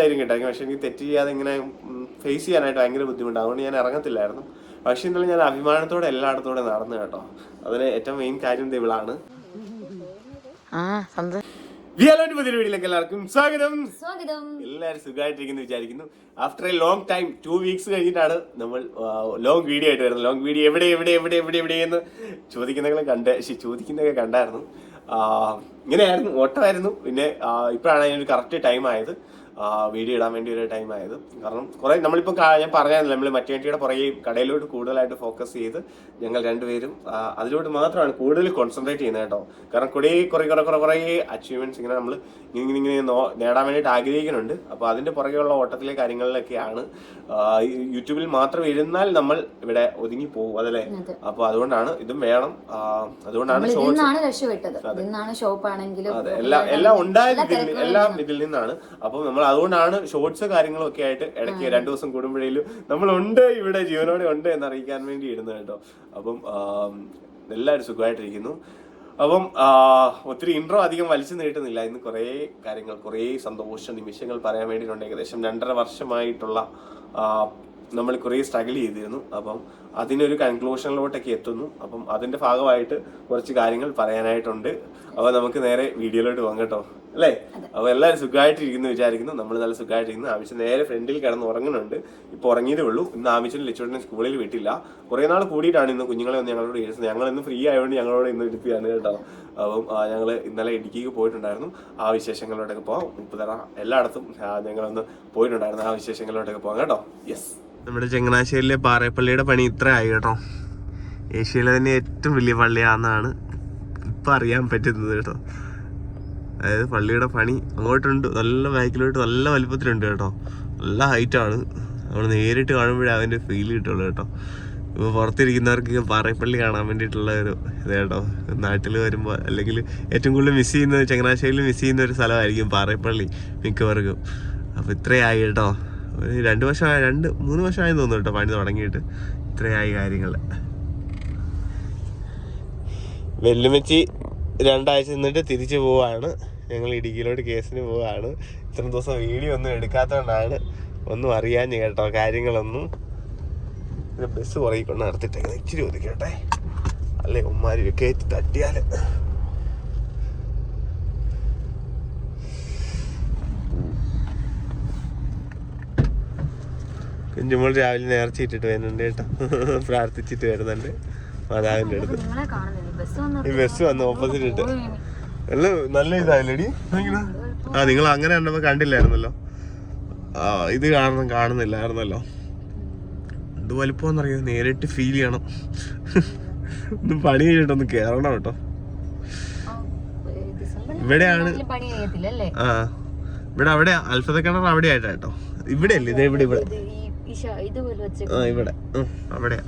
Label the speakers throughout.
Speaker 1: ധൈര്യം കിട്ടായിരിക്കും പക്ഷെ എനിക്ക് തെറ്റ് ചെയ്യാതെ ഇങ്ങനെ ഫേസ് ചെയ്യാനായിട്ട് ഭയങ്കര ബുദ്ധിമുട്ടാണ് അതുകൊണ്ട് ഞാൻ ഇറങ്ങത്തില്ലായിരുന്നു. പക്ഷെ ഇന്നലെ ഞാൻ അഭിമാനത്തോടെ എല്ലായിടത്തോടെ നടന്നു കേട്ടോ. അതിന് ഏറ്റവും മെയിൻ കാര്യം ഇവളാണ്.
Speaker 2: ആ സന്തോഷം.
Speaker 1: വിയലോന്റെ പുതിയ വീഡിയോയിലേക്ക് എല്ലാവർക്കും സ്വാഗതം.
Speaker 3: സ്വാഗതം.
Speaker 1: എല്ലാവരും സുഖമായിട്ടിരിക്കുന്നു വിചാരിക്കുന്നു. After a long time two weeks കഴിഞ്ഞിട്ടാണ് നമ്മൾ ലോങ് വീഡിയോ ആയിട്ട് വരുന്നത്. ലോങ് വീഡിയോ എവിടെ എവിടെ എവിടെ എവിടെ എവിടെയെന്ന് ചോദിക്കുന്നതൊക്കെ കണ്ട് ചോദിക്കുന്നതൊക്കെ കണ്ടായിരുന്നു. ഇങ്ങനെയായിരുന്നു ഓട്ടമായിരുന്നു. പിന്നെ ഇപ്പോഴാണ് അതിനൊരു കറക്റ്റ് ടൈം ആയത്. വീഡിയോ ഇടാൻ വേണ്ടി ഒരു ടൈം ആയത്. കാരണം കുറെ നമ്മളിപ്പോൾ ഞാൻ പറഞ്ഞായിരുന്നു നമ്മൾ മറ്റേ വണ്ടിയുടെ പുറകെ കടയിലോട്ട് കൂടുതലായിട്ട് ഫോക്കസ് ചെയ്ത് ഞങ്ങൾ രണ്ടുപേരും അതിലോട്ട് മാത്രമാണ് കൂടുതൽ കോൺസെൻട്രേറ്റ് ചെയ്യുന്നത് കേട്ടോ. കാരണം കുറേ കുറേ കുറേ കുറേ കുറേ അച്ചീവ്മെന്റ്സ് ഇങ്ങനെ നമ്മൾ ഇങ്ങനെ ഇങ്ങനെ നേടാൻ വേണ്ടിയിട്ട് ആഗ്രഹിക്കുന്നുണ്ട്. അപ്പോൾ അതിന്റെ പുറകെയുള്ള ഓട്ടത്തിലെ കാര്യങ്ങളിലൊക്കെയാണ് യൂട്യൂബിൽ മാത്രം ഇരുന്നാൽ നമ്മൾ ഇവിടെ ഒതുങ്ങി പോകും അതല്ലേ?
Speaker 3: അതെ.
Speaker 1: അപ്പോൾ അതുകൊണ്ടാണ് ഇതും വേണം. അതുകൊണ്ടാണ്
Speaker 3: ഷോപ്പ് ആണെങ്കിലും
Speaker 1: എല്ലാം എല്ലാം ഉണ്ടായത്
Speaker 3: എല്ലാം
Speaker 1: ഇതിൽ നിന്നാണ്. അപ്പോൾ നമ്മൾ അതുകൊണ്ടാണ് ഷോർട്സ് കാര്യങ്ങളൊക്കെ ആയിട്ട് ഇടയ്ക്ക് രണ്ടു ദിവസം കൂടുമ്പോഴേലും നമ്മളുണ്ട് ഇവിടെ ജീവനോടെ ഉണ്ട് എന്ന് അറിയിക്കാൻ വേണ്ടി ഇടുന്നത് കേട്ടോ. അപ്പം എല്ലാവരും സുഖമായിട്ടിരിക്കുന്നു. അപ്പം ഒത്തിരി ഇൻട്രോ അധികം വലിച്ചു നീട്ടുന്നില്ല. ഇന്ന് കുറേ കാര്യങ്ങൾ കുറേ സന്തോഷ നിമിഷങ്ങൾ പറയാൻ വേണ്ടിയിട്ടുണ്ട്. ഏകദേശം രണ്ടര വർഷമായിട്ടുള്ള നമ്മൾ കുറേ സ്ട്രഗിൾ ചെയ്തിരുന്നു. അപ്പം അതിനൊരു കൺക്ലൂഷനിലോട്ടൊക്കെ എത്തുന്നു. അപ്പം അതിന്റെ ഭാഗമായിട്ട് കുറച്ച് കാര്യങ്ങൾ പറയാനായിട്ടുണ്ട്. അപ്പോൾ നമുക്ക് നേരെ വീഡിയോയിലോട്ട് പോകാം കേട്ടോ. അല്ലേ? അപ്പോൾ എല്ലാവരും സുഖമായിട്ടിരിക്കുന്നു വിചാരിക്കുന്നു. നമ്മൾ നല്ല സുഖമായിട്ടിരിക്കുന്നു. ആവശ്യം നേരെ ഫ്രണ്ടിൽ കിടന്ന് ഉറങ്ങുന്നുണ്ട്. ഇപ്പൊ ഉറങ്ങിയതേ ഉള്ളൂ. ഇന്ന് ആവശ്യം ലച്ചുവിനെ സ്കൂളിൽ വിട്ടില്ല. കുറേ നാൾ കൂടിയിട്ടാണ് ഇന്ന് കുഞ്ഞുങ്ങളെ ഒന്ന് ഞങ്ങളോട് ഇരുന്നത് ഞങ്ങൾ ഇന്ന് ഫ്രീ ആയതുകൊണ്ട് ഞങ്ങളോട് ഇന്ന് എടുത്തിയാണ് കേട്ടോ. അപ്പം ഞങ്ങൾ ഇന്നലെ ഇടുക്കിക്ക് പോയിട്ടുണ്ടായിരുന്നു. ആ വിശേഷങ്ങളിലോട്ടൊക്കെ പോകാം. മുപ്പതറ എല്ലായിടത്തും ഞങ്ങളൊന്ന് പോയിട്ടുണ്ടായിരുന്നു. ആ വിശേഷങ്ങളിലോട്ടൊക്കെ പോകാം കേട്ടോ. യെസ് നമ്മുടെ ചങ്ങനാശ്ശേരിയിലെ പാറേപ്പള്ളിയുടെ പണി ഇത്ര ആയി കേട്ടോ. ഏഷ്യയിലെ തന്നെ ഏറ്റവും വലിയ പള്ളിയാണെന്നാണ് ഇപ്പം അറിയാൻ പറ്റുന്നത് കേട്ടോ. അതായത് പള്ളിയുടെ പണി അങ്ങോട്ടുണ്ട് നല്ല ബാക്കിലോട്ട് നല്ല വലിപ്പത്തിലുണ്ട് കേട്ടോ. നല്ല ഹൈറ്റാണ് നമ്മൾ നേരിട്ട് കാണുമ്പോഴേ അതിന്റെ ഫീൽ കിട്ടുള്ളൂ കേട്ടോ. ഇപ്പോൾ പുറത്തിരിക്കുന്നവർക്ക് പാറേപ്പള്ളി കാണാൻ വേണ്ടിയിട്ടുള്ള ഒരു ഇത് കേട്ടോ. നാട്ടിൽ വരുമ്പോൾ അല്ലെങ്കിൽ ഏറ്റവും കൂടുതൽ മിസ് ചെയ്യുന്നത് ചങ്ങനാശ്ശേരിയിൽ മിസ് ചെയ്യുന്ന ഒരു സ്ഥലമായിരിക്കും പാറേപ്പള്ളി മിക്കവർക്കും. അപ്പോൾ ഇത്രയായി കേട്ടോ. രണ്ട് വർഷമായ രണ്ട് മൂന്ന് വർഷമായി തോന്നുന്നു കേട്ടോ പണി തുടങ്ങിയിട്ട്. ഇത്രയായി കാര്യങ്ങൾ വെല്ലുമച്ചി രണ്ടാഴ്ച നിന്നിട്ട് തിരിച്ചു പോവാണ്. ഞങ്ങൾ ഇടുക്കിയിലോട്ട് കേസിന് പോവാണ്. ഇത്രയും ദിവസം വീഡിയോ ഒന്നും എടുക്കാത്തതുകൊണ്ടാണ് ഒന്നും അറിയാഞ്ഞ് കേട്ടോ കാര്യങ്ങളൊന്നും. ബസ് പുറകെ കൊണ്ട് ഇച്ചിരി ഒതുക്കട്ടെ അല്ലേ ഉമ്മാരി കയറ്റി തട്ടിയാൽ. കുഞ്ഞുമോൾ രാവിലെ നേർച്ച ഇട്ടിട്ട് വരുന്നുണ്ട് കേട്ടോ. പ്രാർത്ഥിച്ചിട്ട് വരുന്നുണ്ട്. മാതാവിന്റെ അടുത്ത്. ഈ ബസ് വന്നു ഓപ്പോസിറ്റ് ഇട്ട്. അല്ല നല്ല ഇതായില്ലടി? ആ നിങ്ങൾ അങ്ങനെ കണ്ടപ്പോ കണ്ടില്ലായിരുന്നല്ലോ. ആ ഇത് കാണണം കാണുന്നില്ലായിരുന്നല്ലോ. ഇത് വലിപ്പമെന്നറിയോ നേരിട്ട് ഫീൽ ചെയ്യണം. ഒന്ന് പണി കഴിഞ്ഞിട്ടൊന്ന് കേറണം കേട്ടോ. ഇവിടെയാണ് ആ ഇവിടെ അവിടെ അൽഫത കിണർ അവിടെ ആയിട്ടാ കേട്ടോ. ഇവിടെ അല്ലേ ഇതേ ഇവിടെ ഇവിടെ.
Speaker 3: ഇതുപോലെ വെച്ച്
Speaker 1: ആ ഇവിടെ. അവിടെയാ.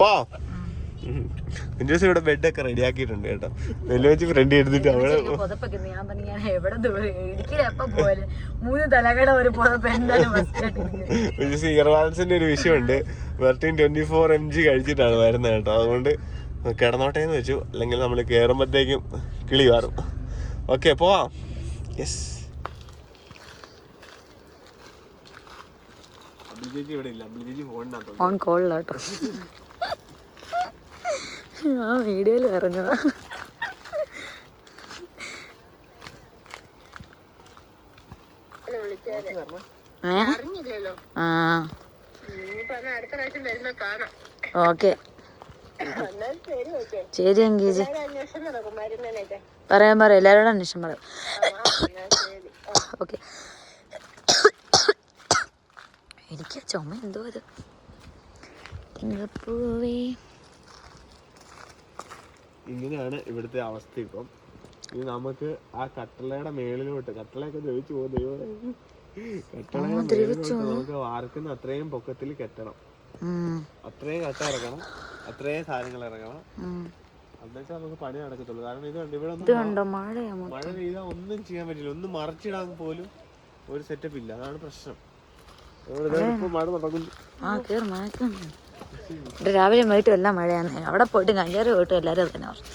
Speaker 1: പോ. ദിവസം ഇവിടെ ബെഡൊക്കെ റെഡി ആക്കിയിട്ടുണ്ട് കേട്ടോ. നെല്ല് വെച്ച് ഫ്രണ്ട് എടുത്തിട്ട് അവിടെ സീറവാൻസിന്റെ ഒരു വിഷയമുണ്ട്. വെർട്ടീൻ ട്വന്റി ഫോർ എം ജി കഴിച്ചിട്ടാണ് വരുന്നത് കേട്ടോ. അതുകൊണ്ട് കിടന്നോട്ടെ എന്ന് വെച്ചു. അല്ലെങ്കിൽ നമ്മൾ കയറുമ്പോഴത്തേക്കും കിളി മാറും. ഓക്കെ പോവാം. യെസ് ഇവിടെ ഇല്ല അബ്ലിജി ഫോണിനകത്ത്
Speaker 2: ഓൺ കോളിലാട്ടോ ആ വീഡിയോയിൽ പറഞ്ഞതാ. ആ. ഓക്കെ. ശരി എങ്കിൽ പറയാൻ പറയാം എല്ലാവരോടും അന്വേഷണം പറയാം ഓക്കെ. എനിക്ക് ചുമ എന്തോ അത് തിങ്കപ്പൂവേ
Speaker 1: ഇങ്ങനെയാണ് ഇവിടുത്തെ അവസ്ഥ ഇപ്പം. ഇനി നമുക്ക് ആ കട്ടളയുടെ മേളിലോട്ട് കട്ടളയൊക്കെ ദ്രവിച്ചു പോകും. കട്ടളയുടെ മേളിലോട്ട് നമുക്ക് വാർക്കുന്ന അത്രയും പൊക്കത്തിൽ കെട്ടണം. അത്രയും കട്ട ഇറക്കണം. അത്രയും സാധനങ്ങൾ ഇറങ്ങണം. എന്നുവെച്ചാൽ നമുക്ക് പണി നടക്കത്തുള്ളൂ. കാരണം ഇത് കണ്ട് ഇവിടെ ഒന്നും. മഴ പെയ്താൽ ഒന്നും ചെയ്യാൻ പറ്റില്ല. ഒന്നും മറച്ചിടാൻ പോലും ഒരു സെറ്റപ്പ് ഇല്ല. അതാണ് പ്രശ്നം.
Speaker 2: ആ. കേറി മഴക്കുണ്ട് ഇവിടെ രാവിലെ വൈകിട്ടും എല്ലാം മഴയാണ്. അവിടെ പോയിട്ട് കഞ്ചാറ് പോയിട്ടും എല്ലാവരും അത് തന്നെ പറഞ്ഞു.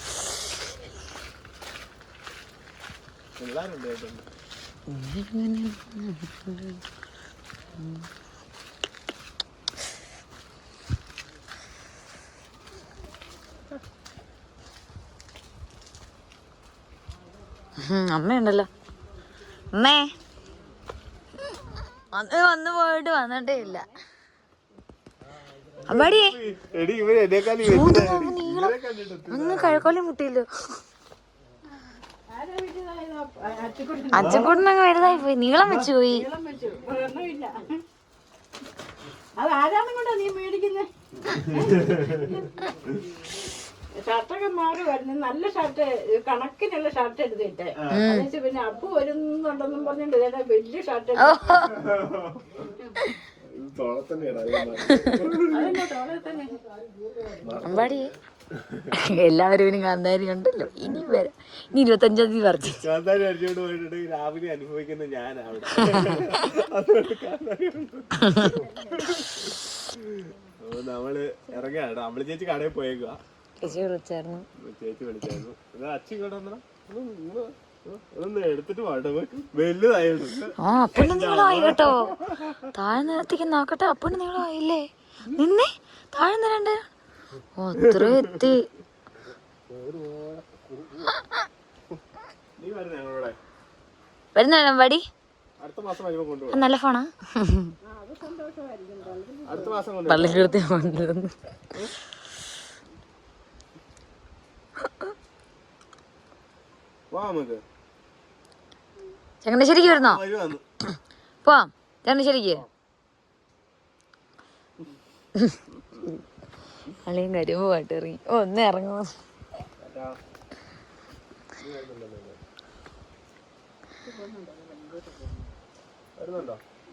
Speaker 2: അമ്മയുണ്ടല്ലോ. അമ്മേ. വന്ന് വന്ന് പോയിട്ട് വന്നിട്ടേ ഇല്ല. അങ്ങ് കഴക്കോലി മുട്ടിയില്ലോ. അച്ഛക്കൂട്ടിനങ്ങ് വലുതായി പോയി. നീളം വെച്ചു പോയി.
Speaker 3: അത് ആരാന്നും കൊണ്ടാ നീ മേടിക്കുന്നേ? ഷർട്ടൊക്കെ മാറി വരുന്നു. നല്ല ഷർട്ട് കണക്കിനുള്ള ഷർട്ട് എടുത്തിട്ട്. അതെ പിന്നെ അപ്പു വരുന്നുണ്ടെന്നും പറഞ്ഞിട്ട് ഇതേ വലിയ ഷർട്ട്
Speaker 2: അമ്പാടി. എല്ലാവരും ഇനി കാന്താരി ഉണ്ടല്ലോ. ഇനി വരാം. ഇനി ഇരുപത്തഞ്ചാം തീയതി പറഞ്ഞു
Speaker 1: കാന്താരി അടിച്ചോണ്ട് പോയിട്ട് രാവിലെ അനുഭവിക്കുന്ന ഞാനാണ്. നമ്മൾ ഇറങ്ങിയാണ് അമ്മളി ചേച്ചി കടയിൽ പോയേക്കുക
Speaker 2: ചേച്ചി വിളിച്ചായിരുന്നു.
Speaker 1: ചേച്ചി വിളിച്ചായിരുന്നു. അച്ഛൻ ഇങ്ങോട്ട് വന്നോ
Speaker 2: ആ അപ്പണ് നീളമായി കേട്ടോ. താഴെ നിരത്തേക്ക് നോക്കട്ടെ അപ്പണ് നീളമായില്ലേ? നിന്നെ? താഴെ നിരണ്ട് ഓ അത്ര എത്തി.
Speaker 1: വരുന്ന വടി
Speaker 2: നല്ല ഫോണാ.
Speaker 1: അടുത്ത മാസം കൊണ്ട്
Speaker 2: പള്ളിക്കെടുത്ത് കൊണ്ടുവന്നു
Speaker 1: വാ നമുക്ക്
Speaker 2: ചങ്ങനാശ്ശേരിക്ക് വരുന്നോ? പോവാം. ചങ്ങനാശ്ശേരിക്ക്. അളിയും കരിമ്പ് പാട്ട് ഇറങ്ങി. ഓ ഒന്ന് ഇറങ്ങുമോ?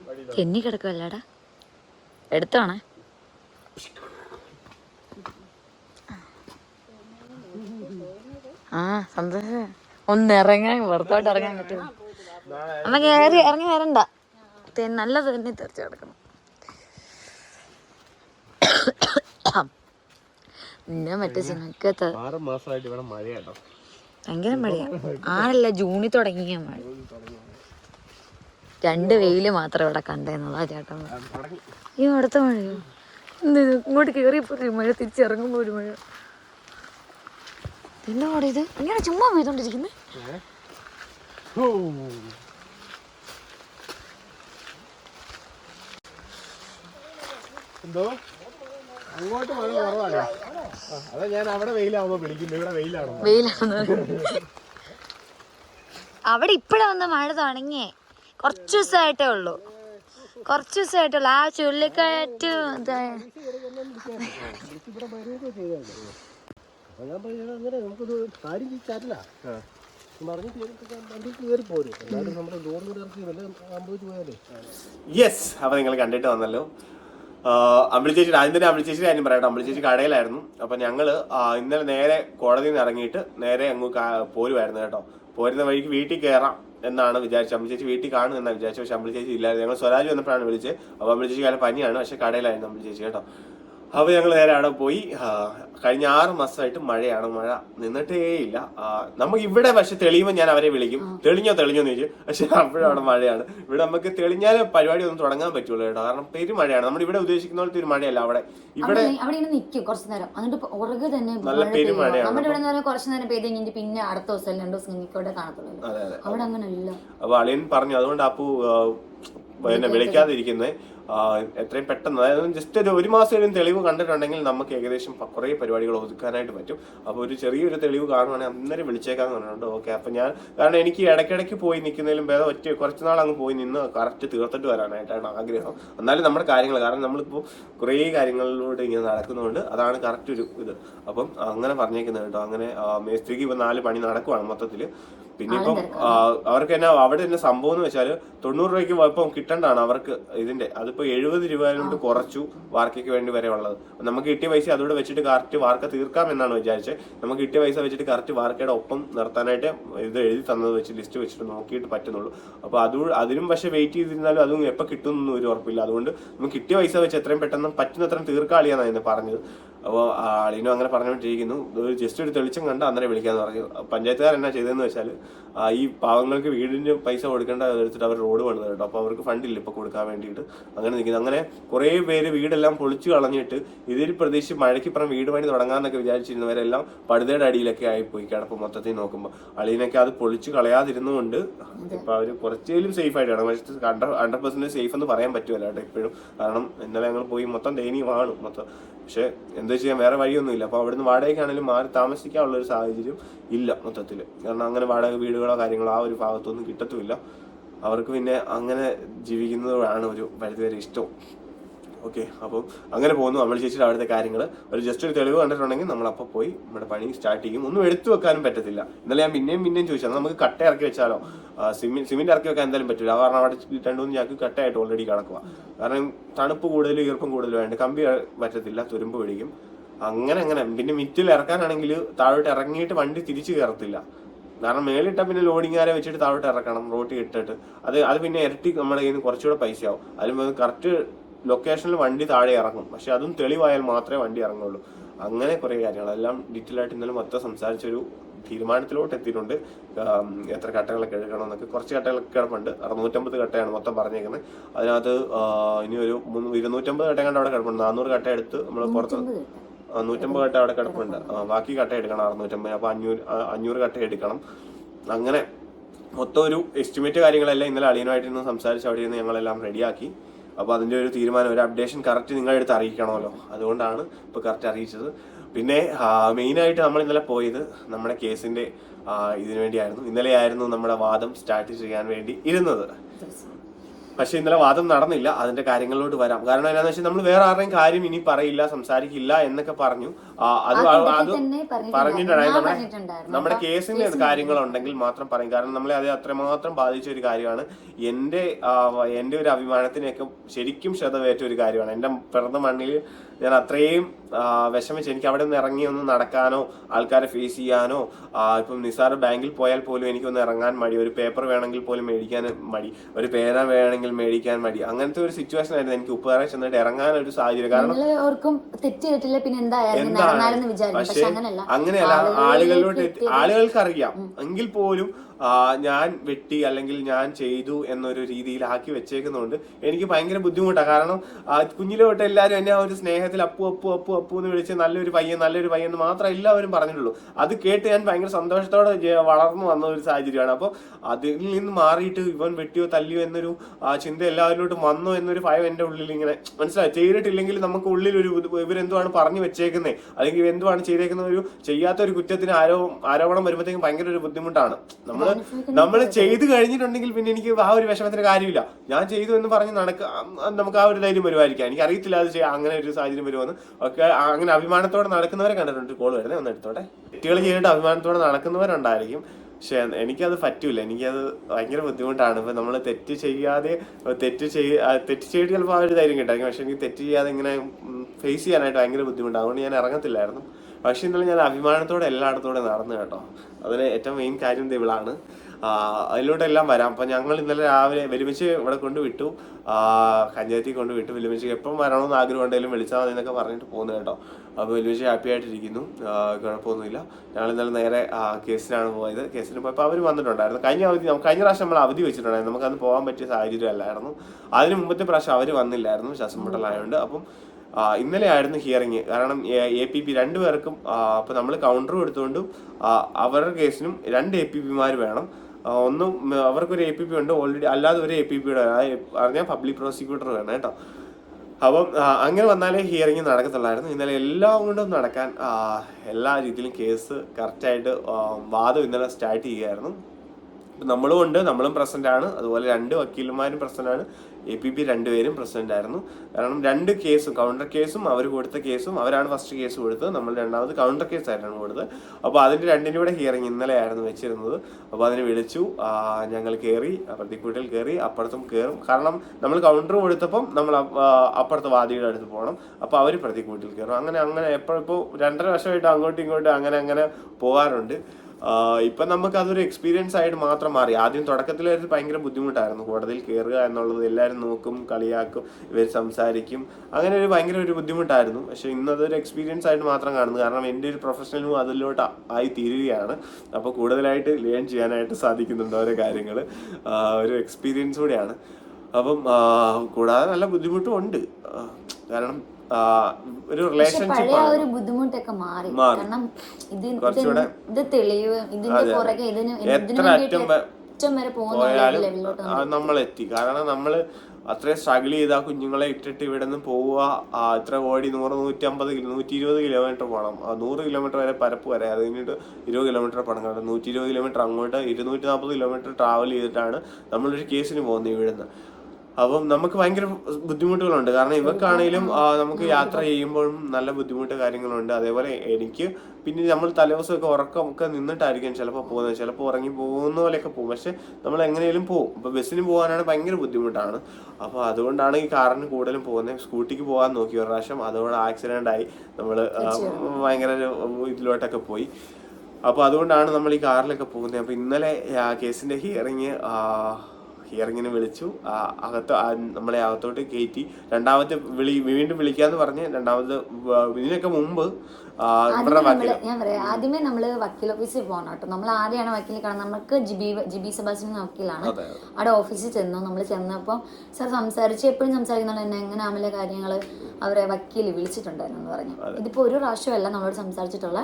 Speaker 1: വഴിയിലോ
Speaker 2: തെന്നി കിടക്കുവല്ലാടാ. എടുത്തോണേ ആ സന്തോഷം. ഒന്ന് ഇറങ്ങാൻ പുറത്തോട്ട് ഇറങ്ങാൻ പറ്റും. അമ്മ കയറി ഇറങ്ങി വരണ്ട. നല്ല തന്നെ തെറിച്ച് കിടക്കണം പിന്നെ മറ്റേ സിനിമക്കത്ത് ഭയങ്കര മഴയാ. ആണല്ല ജൂണിൽ തുടങ്ങിയ മഴ. രണ്ട് വെയിൽ മാത്രം ഇവിടെ കണ്ടെന്നുള്ള ചേട്ടൻ ഈ അടുത്ത മഴയോ? എന്ത് ഇങ്ങോട്ട് കയറിയപ്പോ മഴ തിരിച്ചിറങ്ങുമ്പോ ഒരു മഴ. എന്താ ഇത്? ഇങ്ങനെ ചുമ്മാ പെയ്തോണ്ടിരിക്കുന്നത്.
Speaker 1: എന്തോ? അങ്ങോട്ട് മഴ കുറവാണ്. അതാ ഞാൻ അവിടെ വെയിലാവുമ്പോ വിളിക്കുന്നു. ഇവിടെ വെയിലാണോ
Speaker 2: വെയിലാണ് അവിടെ ഇപ്പഴാ വന്ന് മഴ തുടങ്ങിയേ കുറച്ച് ദിവസമായിട്ടേ ഉള്ളൂ. കുറച്ച് ദിവസമായിട്ടുള്ളൂ ആ ചുഴലിക്കാറ്റ് ഇതായ
Speaker 4: ഞാൻ പറയുന്നത് അങ്ങനെ നമുക്കൊരു കാര്യം പോയാലേ.
Speaker 1: യെസ് അപ്പൊ നിങ്ങൾ കണ്ടിട്ട് വന്നല്ലോ. അമ്പിളി ചേച്ചി ആദ്യം തന്നെ അമ്പിളി ചേച്ചി കാര്യം പറയട്ടെ. അമ്പിളി ചേച്ചി കടയിലായിരുന്നു. അപ്പൊ ഞങ്ങൾ ഇന്നലെ നേരെ കോടതിയിൽ നിന്ന് ഇറങ്ങിയിട്ട് നേരെ അങ്ങ് പോരുമായിരുന്നു കേട്ടോ. പോരുന്ന വഴിക്ക് വീട്ടിൽ കയറാം എന്നാണ് വിചാരിച്ചത്. അമ്പിളി ചേച്ചി വീട്ടിൽ കാണും എന്നാണ് വിചാരിച്ചത്. പക്ഷെ അമ്പിളി ചേച്ചി ഇല്ലായിരുന്നു. ഞങ്ങൾ സ്വരാജ് വന്നപ്പോഴാണ് വിളിച്ചത്. അപ്പൊ അമ്പിളി ചേച്ചി കാലം പനിയാണ്? പക്ഷെ കടയിലായിരുന്നു അമ്പിളി ചേച്ചി കേട്ടോ. അപ്പൊ ഞങ്ങൾ നേരെ അവിടെ പോയി. കഴിഞ്ഞ ആറ് മാസമായിട്ട് മഴയാണ്. മഴ നിന്നിട്ടേ ഇല്ല. നമുക്ക് ഇവിടെ പക്ഷെ തെളിയുമ്പോൾ ഞാൻ അവരെ വിളിക്കും. തെളിഞ്ഞോ തെളിഞ്ഞോ എന്ന് ചോദിച്ചു പക്ഷെ അപ്പോഴും അവിടെ മഴയാണ്. ഇവിടെ നമുക്ക് തെളിഞ്ഞാൽ പരിപാടി ഒന്നും തുടങ്ങാൻ പറ്റുള്ളൂ കേട്ടോ. കാരണം പേര് മഴയാണ് നമ്മൾ ഇവിടെ ഉദ്ദേശിക്കുന്ന പോലത്തെ ഒരു മഴയല്ല അവിടെ. ഇവിടെ
Speaker 2: അവിടെ നിൽക്കും കുറച്ച് നേരം. എന്നിട്ട് ഉറകെ തന്നെ
Speaker 1: നല്ല
Speaker 2: പേര് മഴയാണ്
Speaker 1: പെരുമഴയാണ്.
Speaker 2: നമ്മുടെ ഇവിടെ കുറച്ച് നേരം പെയ്ത് കഴിഞ്ഞിട്ട് പിന്നെ അടുത്ത ദിവസം രണ്ടു ദിവസം കഴിഞ്ഞിട്ട് കാണത്തുള്ളൂ. അവിടെ അങ്ങനെ ഇല്ല.
Speaker 1: അപ്പൊ അളിയൻ പറഞ്ഞു അതുകൊണ്ട് അപ്പു എന്നെ വിളിക്കാതിരിക്കുന്നത് എത്രയും പെട്ടെന്ന് അതായത് ജസ്റ്റ് ഒരു ഒരു മാസം ഒരു തെളിവ് കണ്ടിട്ടുണ്ടെങ്കിൽ നമുക്ക് ഏകദേശം കുറേ പരിപാടികൾ ഒതുക്കാനായിട്ട് പറ്റും. അപ്പോൾ ഒരു ചെറിയൊരു തെളിവ് കാണുവാണെങ്കിൽ അന്നേരം വിളിച്ചേക്കാന്ന് പറഞ്ഞിട്ടുണ്ട് ഓക്കെ. അപ്പൊ ഞാൻ കാരണം എനിക്ക് ഇടയ്ക്കിടയ്ക്ക് പോയി നിൽക്കുന്നതിലും വേറെ ഒറ്റ കുറച്ച് നാൾ അങ്ങ് പോയി നിന്ന് കറക്റ്റ് തീർത്തിട്ട് വരാനായിട്ടാണ് ആഗ്രഹം. എന്നാലും നമ്മുടെ കാര്യങ്ങൾ കാരണം നമ്മളിപ്പോൾ കുറേ കാര്യങ്ങളിലൂടെ ഇങ്ങനെ നടക്കുന്നതുകൊണ്ട് അതാണ് കറക്റ്റ് ഒരു ഇത്. അപ്പം അങ്ങനെ പറഞ്ഞേക്കുന്നത് കേട്ടോ. അങ്ങനെ മേസ്ത്രിക്ക് ഇപ്പൊ നാല് പണി നടക്കുവാണ് മൊത്തത്തിൽ. പിന്നെ ഇപ്പം അവർക്ക് എന്നാ അവിടെ തന്നെ സംഭവം എന്ന് വെച്ചാൽ തൊണ്ണൂറ് രൂപയ്ക്ക് ഇപ്പം കിട്ടണ്ടാണ് അവർക്ക് ഇതിന്റെ. അതിപ്പോ എഴുപത് രൂപ കൊണ്ട് കുറച്ചു വാർക്കയ്ക്ക് വേണ്ടി വരെ ഉള്ളത്. നമുക്ക് കിട്ടിയ പൈസ അതോടെ വെച്ചിട്ട് കറക്റ്റ് വാർക്ക തീർക്കാം എന്നാണ് വിചാരിച്ചത്. നമുക്ക് കിട്ടിയ പൈസ വെച്ചിട്ട് കറക്റ്റ് വാർക്കയുടെ ഒപ്പം നിർത്താനായിട്ട് ഇത് എഴുതി തന്നത് വെച്ച് ലിസ്റ്റ് വെച്ചിട്ട് നോക്കിയിട്ട് പറ്റുന്നുള്ളൂ. അപ്പൊ അത് അതിനും പക്ഷെ വെയിറ്റ് ചെയ്തിരുന്നാലും അതും എപ്പോൾ കിട്ടുമെന്നൊന്നും ഒരു ഉറപ്പില്ല. അതുകൊണ്ട് നമുക്ക് കിട്ടിയ പൈസ വെച്ച് എത്രയും പെട്ടെന്ന് പറ്റുന്ന അത്രയും തീർക്കാളിയാണ് പറഞ്ഞത്. അപ്പോൾ അളിനും അങ്ങനെ പറഞ്ഞുകൊണ്ടിരിക്കുന്നു. ഒരു ജസ്റ്റ് ഒരു തെളിച്ചം കണ്ട അന്നേരം വിളിക്കാന്ന് പറഞ്ഞു. പഞ്ചായത്തുകാർ എന്നാ ചെയ്തതെന്ന് വെച്ചാൽ ഈ പാവങ്ങൾക്ക് വീടിന് പൈസ കൊടുക്കേണ്ട എടുത്തിട്ട് അവർ റോഡ് പണിത് കേട്ടോ. അപ്പോൾ അവർക്ക് ഫണ്ടില്ല ഇപ്പോൾ കൊടുക്കാൻ വേണ്ടിയിട്ട്. അങ്ങനെ നിൽക്കുന്നു അങ്ങനെ കുറേ പേര് വീടെല്ലാം പൊളിച്ചു കളഞ്ഞിട്ട് ഇതിൽ പ്രതീക്ഷിച്ച് മഴയ്ക്കിപ്പുറം വീട് പണി തുടങ്ങാമെന്നൊക്കെ വിചാരിച്ചിരുന്നവരെല്ലാം പടുതയുടെ അടിയിലൊക്കെ ആയിപ്പോയി കിടപ്പ് മൊത്തത്തിൽ നോക്കുമ്പോൾ അളീനൊക്കെ അത് പൊളിച്ചു കളയാതിരുന്നുകൊണ്ട് ഇപ്പോൾ അവർ കുറച്ചേലും സേഫ് ആയിട്ട് കാണും പക്ഷേ ഹൺഡ്രഡ് ഹൺഡ്രഡ് പെർസെന്റ് സേഫ് എന്ന് പറയാൻ പറ്റുമല്ലോ കേട്ടോ ഇപ്പോഴും. കാരണം ഇന്നലെ ഞങ്ങൾ പോയി മൊത്തം ദയനീയമാണ് മൊത്തം പക്ഷെ എന്താ ചെയ്യാൻ വേറെ വഴിയൊന്നുമില്ല. അപ്പൊ അവിടുന്ന് വാടകയ്ക്കാണെങ്കിലും മാറി താമസിക്കാനുള്ള ഒരു സാഹചര്യം ഇല്ല മൊത്തത്തിൽ. കാരണം അങ്ങനെ വാടക വീടുകളോ കാര്യങ്ങളോ ആ ഒരു ഭാഗത്തൊന്നും കിട്ടത്തുമില്ല. അവർക്ക് പിന്നെ അങ്ങനെ ജീവിക്കുന്നതാണ് ഒരു പരിധിവരെ ഇഷ്ടവും ഓക്കെ അപ്പം അങ്ങനെ പോകുന്നു. നമ്മൾ ചേച്ചിയുടെ അവിടുത്തെ കാര്യങ്ങൾ ഒരു ജസ്റ്റ് ഒരു തെളിവ് കണ്ടിട്ടുണ്ടെങ്കിൽ നമ്മൾ അപ്പോൾ പോയി നമ്മുടെ പണി സ്റ്റാർട്ട് ചെയ്യും. ഒന്നും എടുത്തു വെക്കാനും പറ്റത്തില്ല. ഇന്നലെ ഞാൻ പിന്നെയും പിന്നെയും ചോദിച്ചു. എന്നാൽ നമുക്ക് കട്ട ഇറക്കി വെച്ചാലോ? സിമെന്റ് സിമെന്റ് ഇറക്കി വെക്കാൻ എന്തായാലും പറ്റില്ല കാരണം അവിടെ രണ്ടു മൂന്ന് ചാക്ക് കട്ടയായിട്ട് ഓൾറെഡി കണക്കുക കാരണം തണുപ്പ് കൂടുതൽ ഈർപ്പം കൂടുതൽ വേണ്ട കമ്പി പറ്റത്തില്ല തുരുമ്പ് പിടിക്കും. അങ്ങനെ അങ്ങനെ. പിന്നെ മിറ്റിൽ ഇറക്കാനാണെങ്കിൽ താഴോട്ട് ഇറങ്ങിയിട്ട് വണ്ടി തിരിച്ചു കയറത്തില്ല കാരണം മേളിട്ട പിന്നെ ലോഡിങ്ങാരെ വെച്ചിട്ട് താഴോട്ട് ഇറക്കണം. റോട്ടി ഇട്ടിട്ട്. അത് അത് പിന്നെ ഇരട്ടി നമ്മുടെ കയ്യിൽ നിന്ന് കുറച്ചുകൂടെ പൈസയാവും. അതിന് കറക്റ്റ് ലൊക്കേഷനിൽ വണ്ടി താഴെ ഇറങ്ങും. പക്ഷെ അതും തെളിവായാൽ മാത്രമേ വണ്ടി ഇറങ്ങുള്ളൂ. അങ്ങനെ കുറേ കാര്യങ്ങൾ. എല്ലാം ഡീറ്റെയിൽ ആയിട്ട് ഇന്നലെ മൊത്തം സംസാരിച്ചൊരു തീരുമാനത്തിലോട്ട് എത്തിയിട്ടുണ്ട്. എത്ര കട്ടകളൊക്കെ എടുക്കണം എന്നൊക്കെ കുറച്ച് കട്ടകളൊക്കെ കിടപ്പുണ്ട്. അറുന്നൂറ്റമ്പത് കട്ടയാണ് മൊത്തം പറഞ്ഞേക്കുന്നത് അതിനകത്ത് ഇനി ഒരു ഇരുന്നൂറ്റമ്പത് ഘട്ടം കണ്ട് അവിടെ കിടപ്പുണ്ട്. നാനൂറ് കട്ട എടുത്ത് നമ്മൾ പുറത്ത് നൂറ്റമ്പത് കട്ട. അവിടെ കിടപ്പുണ്ട്. ബാക്കി കട്ട എടുക്കണം അറുന്നൂറ്റമ്പത്. അപ്പൊ അഞ്ഞൂറ് അഞ്ഞൂറ് കട്ട എടുക്കണം. അങ്ങനെ മൊത്തം ഒരു എസ്റ്റിമേറ്റ് കാര്യങ്ങളെല്ലാം ഇന്നലെ അളിയനുമായിട്ട് ഇരുന്ന് സംസാരിച്ച് അവിടെ ഇരുന്ന് ഞങ്ങളെല്ലാം റെഡിയാക്കി അപ്പോൾ അതിന്റെ ഒരു തീരുമാനം ഒരു അപ്ഡേഷൻ കറക്റ്റ് നിങ്ങളുടെ അടുത്ത് അറിയിക്കണമല്ലോ. അതുകൊണ്ടാണ് ഇപ്പോൾ കറക്റ്റ് അറിയിച്ചത്. പിന്നെ മെയിനായിട്ട് നമ്മൾ ഇന്നലെ പോയത് നമ്മുടെ കേസിന്റെ ഇതിനു വേണ്ടിയായിരുന്നു. ഇന്നലെയായിരുന്നു നമ്മുടെ വാദം സ്റ്റാർട്ട് ചെയ്യാൻ വേണ്ടി ഇരുന്നത്. പക്ഷെ ഇന്നലെ വാദം നടന്നില്ല. അതിന്റെ കാര്യങ്ങളിലോട്ട് വരാം. കാരണം എന്താണെന്ന് വെച്ചാൽ നമ്മൾ വേറെ ആരുടെയും കാര്യം ഇനി പറയില്ല സംസാരിക്കില്ല എന്നൊക്കെ പറഞ്ഞു. അത് അത്
Speaker 2: പറഞ്ഞിട്ടുണ്ടായിരുന്നു.
Speaker 1: നമ്മുടെ കേസിന്റെ കാര്യങ്ങളുണ്ടെങ്കിൽ മാത്രം പറയും. കാരണം നമ്മളെ അത് അത്രമാത്രം ബാധിച്ച ഒരു കാര്യമാണ്. എന്റെ എന്റെ എന്റെ ഒരു അഭിമാനത്തിനെയൊക്കെ ശരിക്കും ക്ഷതമേറ്റ ഒരു കാര്യമാണ്. എന്റെ പിറന്ന മണ്ണിൽ ഞാൻ അത്രയും വിഷമിച്ച് എനിക്ക് അവിടെ നിന്ന് ഇറങ്ങി ഒന്ന് നടക്കാനോ ആൾക്കാരെ ഫേസ് ചെയ്യാനോ ഇപ്പം നിസാർ ബാങ്കിൽ പോയാൽ പോലും എനിക്കൊന്ന് ഇറങ്ങാൻ മടി. ഒരു പേപ്പർ വേണമെങ്കിൽ പോലും മേടിക്കാൻ മടി. ഒരു പേന വേണമെങ്കിൽ മേടിക്കാൻ മടി. അങ്ങനത്തെ ഒരു സിറ്റുവേഷൻ ആയിരുന്നു എനിക്ക് ഉപ്പുകാരെ ചെന്നിട്ട് ഇറങ്ങാൻ ഒരു സാഹചര്യം. കാരണം
Speaker 2: ഓർക്കും തെറ്റ് ചെയ്തിട്ടില്ല പിന്നെ എന്തായാലും
Speaker 1: പക്ഷെ അങ്ങനെയല്ല ആളുകളിലോട്ട് ആളുകൾക്ക് അറിയാം. എങ്കിൽ പോലും ഞാൻ വെട്ടി അല്ലെങ്കിൽ ഞാൻ ചെയ്തു എന്നൊരു രീതിയിൽ ആക്കി വെച്ചേക്കുന്നതുകൊണ്ട് എനിക്ക് ഭയങ്കര ബുദ്ധിമുട്ടാണ് കാരണം കുഞ്ഞിലെ തൊട്ട് എല്ലാവരും എന്നെ ആ ഒരു സ്നേഹത്തിൽ അപ്പു അപ്പു അപ്പു അപ്പു എന്ന് വിളിച്ച് നല്ലൊരു പയ്യൻ നല്ലൊരു പയ്യൻ എന്ന് മാത്രം എല്ലാവരും പറഞ്ഞിട്ടുള്ളൂ. അത് കേട്ട് ഞാൻ ഭയങ്കര സന്തോഷത്തോടെ വളർന്നു വന്ന ഒരു സാഹചര്യമാണ്. അപ്പോൾ അതിൽ നിന്ന് മാറിയിട്ട് ഇവൻ വെട്ടിയോ തല്ലിയോ എന്നൊരു ചിന്ത എല്ലാവരിലോട്ടും വന്നോ എന്നൊരു ഭയം എന്റെ ഉള്ളിൽ ഇങ്ങനെ മനസ്സിലായി. ചെയ്തിട്ടില്ലെങ്കിൽ നമുക്ക് ഉള്ളിൽ ഒരു ഇവരെന്തുവാണ് പറഞ്ഞു വെച്ചേക്കുന്നത് അല്ലെങ്കിൽ എന്തുവാണ് ചെയ്തേക്കുന്ന? ഒരു ചെയ്യാത്ത ഒരു കുറ്റത്തിന് ആരോ ആരോപണം വരുമ്പോഴത്തേക്കും ഭയങ്കര ഒരു ബുദ്ധിമുട്ടാണ്. നമ്മൾ നമ്മൾ ചെയ്തു കഴിഞ്ഞിട്ടുണ്ടെങ്കിൽ പിന്നെ എനിക്ക് ആ ഒരു വിഷമത്തിന് കാര്യമില്ല. ഞാൻ ചെയ്തു എന്ന് പറഞ്ഞ് നടക്ക നമുക്ക് ആ ഒരു ധൈര്യം വരുമായിരിക്കാം. എനിക്ക് അറിയത്തില്ല അത് ചെയ്യാം അങ്ങനെ ഒരു സാഹചര്യം വരുമെന്ന്. ഒക്കെ അങ്ങനെ അഭിമാനത്തോടെ നടക്കുന്നവരെ കണ്ടിട്ടുണ്ട്. കോൾ വരുന്നത് ഒന്ന് എടുത്തോട്ടെ. തെറ്റുകൾ ചെയ്തിട്ട് അഭിമാനത്തോടെ നടക്കുന്നവരുണ്ടായിരിക്കും. പക്ഷെ എനിക്കത് പറ്റൂല. എനിക്കത് ഭയങ്കര ബുദ്ധിമുട്ടാണ്. ഇപ്പൊ നമ്മൾ തെറ്റ് ചെയ്യാതെ തെറ്റ് ചെയ്യ തെറ്റ് ചെയ്തിട്ട് ചിലപ്പോൾ ആ ഒരു ധൈര്യം കിട്ടായിരിക്കും. പക്ഷെ എനിക്ക് തെറ്റ് ചെയ്യാതെ ഇങ്ങനെ ഫേസ് ചെയ്യാനായിട്ട് ഭയങ്കര ബുദ്ധിമുട്ടാണ്. അതുകൊണ്ട് ഞാൻ ഇറങ്ങത്തില്ലായിരുന്നു. പക്ഷെ ഇന്നലെ ഞാൻ അഭിമാനത്തോടെ എല്ലായിടത്തോടെ നടന്നു കേട്ടോ. അതിന് ഏറ്റവും മെയിൻ കാര്യം ഇവളാണ്. ആ, അതിലൂടെ എല്ലാം വരാം. അപ്പം ഞങ്ങൾ ഇന്നലെ രാവിലെ വെലുമിച്ച് ഇവിടെ കൊണ്ടുവിട്ടു വിട്ടു. കൊണ്ടുവിട്ടു കൊണ്ട് എപ്പം വരണമെന്ന് ആഗ്രഹം ഉണ്ടെങ്കിലും വിളിച്ചാൽ മതി എന്നൊക്കെ പറഞ്ഞിട്ട് പോകുന്നു കേട്ടോ. അപ്പോൾ വെലുമിച്ച് ഹാപ്പി ആയിട്ടിരിക്കുന്നു. കുഴപ്പമൊന്നുമില്ല. ഞങ്ങൾ ഇന്നലെ നേരെ കേസിനാണ് പോയത്. കേസിന് പോയപ്പോൾ അവർ വന്നിട്ടുണ്ടായിരുന്നു. കഴിഞ്ഞ അവധി കഴിഞ്ഞ പ്രാവശ്യം നമ്മൾ അവധി വെച്ചിട്ടുണ്ടായിരുന്നു. നമുക്കത് പോകാൻ പറ്റിയ സാഹചര്യം അല്ലായിരുന്നു. അതിന് മുമ്പത്തെ പ്രാവശ്യം അവർ വന്നില്ലായിരുന്നു. ശ്വാസം മുട്ടലായതുകൊണ്ട് അപ്പം ഇന്നലെ ആയിരുന്നു ഹിയറിങ് കാരണം എ പി പി രണ്ടുപേർക്കും അപ്പോൾ നമ്മൾ കൗണ്ടർ എടുത്തുകൊണ്ടും അവരുടെ കേസിനും രണ്ട് എ പി പിമാർ വേണം. ഒന്നും അവർക്കൊരു എ പി പി ഉണ്ട്. ഓൾറെഡി അല്ലാതെ ഒരു എ പി പിയുടെ അറിഞ്ഞാൽ പബ്ലിക് പ്രോസിക്യൂട്ടർ വേണം കേട്ടോ. അപ്പം അങ്ങനെ വന്നാലേ ഹിയറിംഗ് നടക്കത്തുള്ളായിരുന്നു. ഇന്നലെ എല്ലാം കൊണ്ടും നടക്കാൻ എല്ലാ രീതിയിലും കേസ് കറക്റ്റായിട്ട് വാദം ഇന്നലെ സ്റ്റാർട്ട് ചെയ്യുകയായിരുന്നു. നമ്മളും ഉണ്ട്. നമ്മളും പ്രസന്റ് ആണ്. അതുപോലെ രണ്ട് വക്കീലന്മാരും പ്രസന്റ് ആണ്. എ പി പി രണ്ടുപേരും പ്രസിഡന്റ് ആയിരുന്നു. കാരണം രണ്ട് കേസും കൗണ്ടർ കേസും അവർ കൊടുത്ത കേസും അവരാണ് ഫസ്റ്റ് കേസ് കൊടുത്തത്. നമ്മൾ രണ്ടാമത് കൗണ്ടർ കേസ് ആയിട്ടാണ് കൊടുത്തത്. അപ്പോൾ അതിന്റെ രണ്ടിന്റെ കൂടെ ഹിയറിംഗ് ഇന്നലെ ആയിരുന്നു വെച്ചിരുന്നത്. അപ്പോൾ അതിന് വിളിച്ചു. ഞങ്ങൾ കയറി പ്രതിക്കൂട്ടിൽ കയറി അപ്പുറത്തും കയറും കാരണം നമ്മൾ കൗണ്ടർ കൊടുത്തപ്പം നമ്മൾ അപ്പ- അപ്പുറത്തെ വാദിയുടെ അടുത്ത് പോകണം. അപ്പോൾ അവർ പ്രതിക്കൂട്ടിൽ കയറും അങ്ങനെ അങ്ങനെ എപ്പോഴിപ്പോൾ രണ്ടര വർഷമായിട്ട് അങ്ങോട്ടും ഇങ്ങോട്ടും അങ്ങനെ അങ്ങനെ പോകാറുണ്ട്. ഇപ്പം നമുക്ക് അതൊരു എക്സ്പീരിയൻസ് ആയിട്ട് മാത്രം മാറി. ആദ്യം തുടക്കത്തിൽ ഒരു ഭയങ്കര ബുദ്ധിമുട്ടായിരുന്നു. കോടതിയിൽ കയറുക എന്നുള്ളത് എല്ലാവരും നോക്കും കളിയാക്കും ഇവർ സംസാരിക്കും. അങ്ങനെ ഒരു ഭയങ്കര ഒരു ബുദ്ധിമുട്ടായിരുന്നു. പക്ഷെ ഇന്നതൊരു എക്സ്പീരിയൻസ് ആയിട്ട് മാത്രം കാണുന്നു. കാരണം എന്റെ ഒരു പ്രൊഫഷണലും അതിലോട്ട് ആയി തീരുകയാണ്. അപ്പോൾ കൂടുതലായിട്ട് ലേൺ ചെയ്യാനായിട്ട് സാധിക്കുന്നുണ്ട് ഓരോ കാര്യങ്ങൾ. ഒരു എക്സ്പീരിയൻസ് കൂടിയാണ്. അപ്പം കൂടാതെ നല്ല ബുദ്ധിമുട്ടും ഉണ്ട്. കാരണം ഒരു റിലേഷൻഷിപ്പ്
Speaker 2: ആ ഒരു ബുദ്ധിമുട്ടൊക്കെ മാറി. കാരണം ഇത് ഇത്
Speaker 1: കുറച്ചുകൂടെ-
Speaker 2: ഇതിന്റെ. പുറകെ ഇതിന് ഇതിന്
Speaker 1: എത്ര
Speaker 2: വേണ്ടിയിട്ട്
Speaker 1: അറ്റം
Speaker 2: വരെ പോകുന്ന
Speaker 1: പോയാലും
Speaker 2: ലെവലിലോട്ട്
Speaker 1: നമ്മളെത്തി കാരണം നമ്മൾ അത്രയും സ്ട്രഗിൾ ചെയ്ത് ആ കുഞ്ഞുങ്ങളെ ഇട്ടിട്ട് ഇവിടെ നിന്ന് പോവുക ഇത്ര ഓടി നൂറ് നൂറ്റമ്പത് അമ്പത് നൂറ്റി ഇരുപത് കിലോമീറ്റർ പോകണം നൂറ് കിലോമീറ്റർ വരെ പരപ്പ് വരെ അത് കഴിഞ്ഞിട്ട് ഇരുപത് കിലോമീറ്റർ പണം കണ്ടു നൂറ്റി ഇരുപത് കിലോമീറ്റർ അങ്ങോട്ട് ഇരുന്നൂറ്റി നാൽപ്പത് കിലോമീറ്റർ ട്രാവൽ ചെയ്തിട്ടാണ് നമ്മളൊരു കേസിന് പോകുന്നത് ഇവിടുന്ന്. അപ്പം നമുക്ക് ഭയങ്കര ബുദ്ധിമുട്ടുകളുണ്ട്. കാരണം ഇവക്കാണെങ്കിലും ആ, നമുക്ക് യാത്ര ചെയ്യുമ്പോഴും നല്ല ബുദ്ധിമുട്ട് കാര്യങ്ങളുണ്ട്. അതേപോലെ എനിക്ക് പിന്നെ നമ്മൾ തലേദിവസമൊക്കെ ഉറക്കമൊക്കെ നിന്നിട്ടായിരിക്കും ചിലപ്പോൾ പോകുന്നത്. ചിലപ്പോൾ ഉറങ്ങി പോകുന്ന പോലെയൊക്കെ പോകും. പക്ഷെ നമ്മൾ എങ്ങനെയും പോകും. അപ്പോൾ ബസ്സിന് പോകാനാണ് ഭയങ്കര ബുദ്ധിമുട്ടാണ്. അപ്പോൾ അതുകൊണ്ടാണ് ഈ കാറിന് കൂടുതലും പോകുന്നത്. സ്കൂട്ടിക്ക് പോകാൻ നോക്കി ഒരു പ്രാവശ്യം. അതോടെ ആക്സിഡന്റ് ആയി നമ്മൾ ഭയങ്കര ഇതിലോട്ടൊക്കെ പോയി. അപ്പോൾ അതുകൊണ്ടാണ് നമ്മൾ ഈ കാറിലൊക്കെ പോകുന്നത്. അപ്പോൾ ഇന്നലെ കേസിന്റെ ഹിയറിങ് ഹിയറിങ്ങിന് വിളിച്ചു. അകത്ത് നമ്മളെ അകത്തോട്ട് കയറ്റി രണ്ടാമത്തെ വിളി വീണ്ടും വിളിക്കാന്ന് പറഞ്ഞ് രണ്ടാമത് ഇതിനൊക്കെ മുമ്പ്
Speaker 2: ഞാൻ പറയാം. ആദ്യമേ നമ്മൾ വക്കീൽ ഓഫീസിൽ പോകണം കേട്ടോ. നമ്മൾ ആരെയാണ് വക്കീൽ കാണാൻ നമുക്ക് ജിബി ജിബി സെബാസ്റ്റ്യൻ എന്ന വക്കീലാണ്. അവിടെ ഓഫീസിൽ ചെന്നു നമ്മൾ ചെന്നപ്പോൾ സാർ സംസാരിച്ച് എപ്പോഴും സംസാരിക്കുന്നുണ്ട് എന്നെ എങ്ങനെ ആമലെ കാര്യങ്ങൾ അവരെ വക്കീൽ വിളിച്ചിട്ടുണ്ടായിരുന്നു എന്ന് പറഞ്ഞു. ഇതിപ്പോ ഒരു പ്രാവശ്യമല്ല നമ്മളോട് സംസാരിച്ചിട്ടുള്ള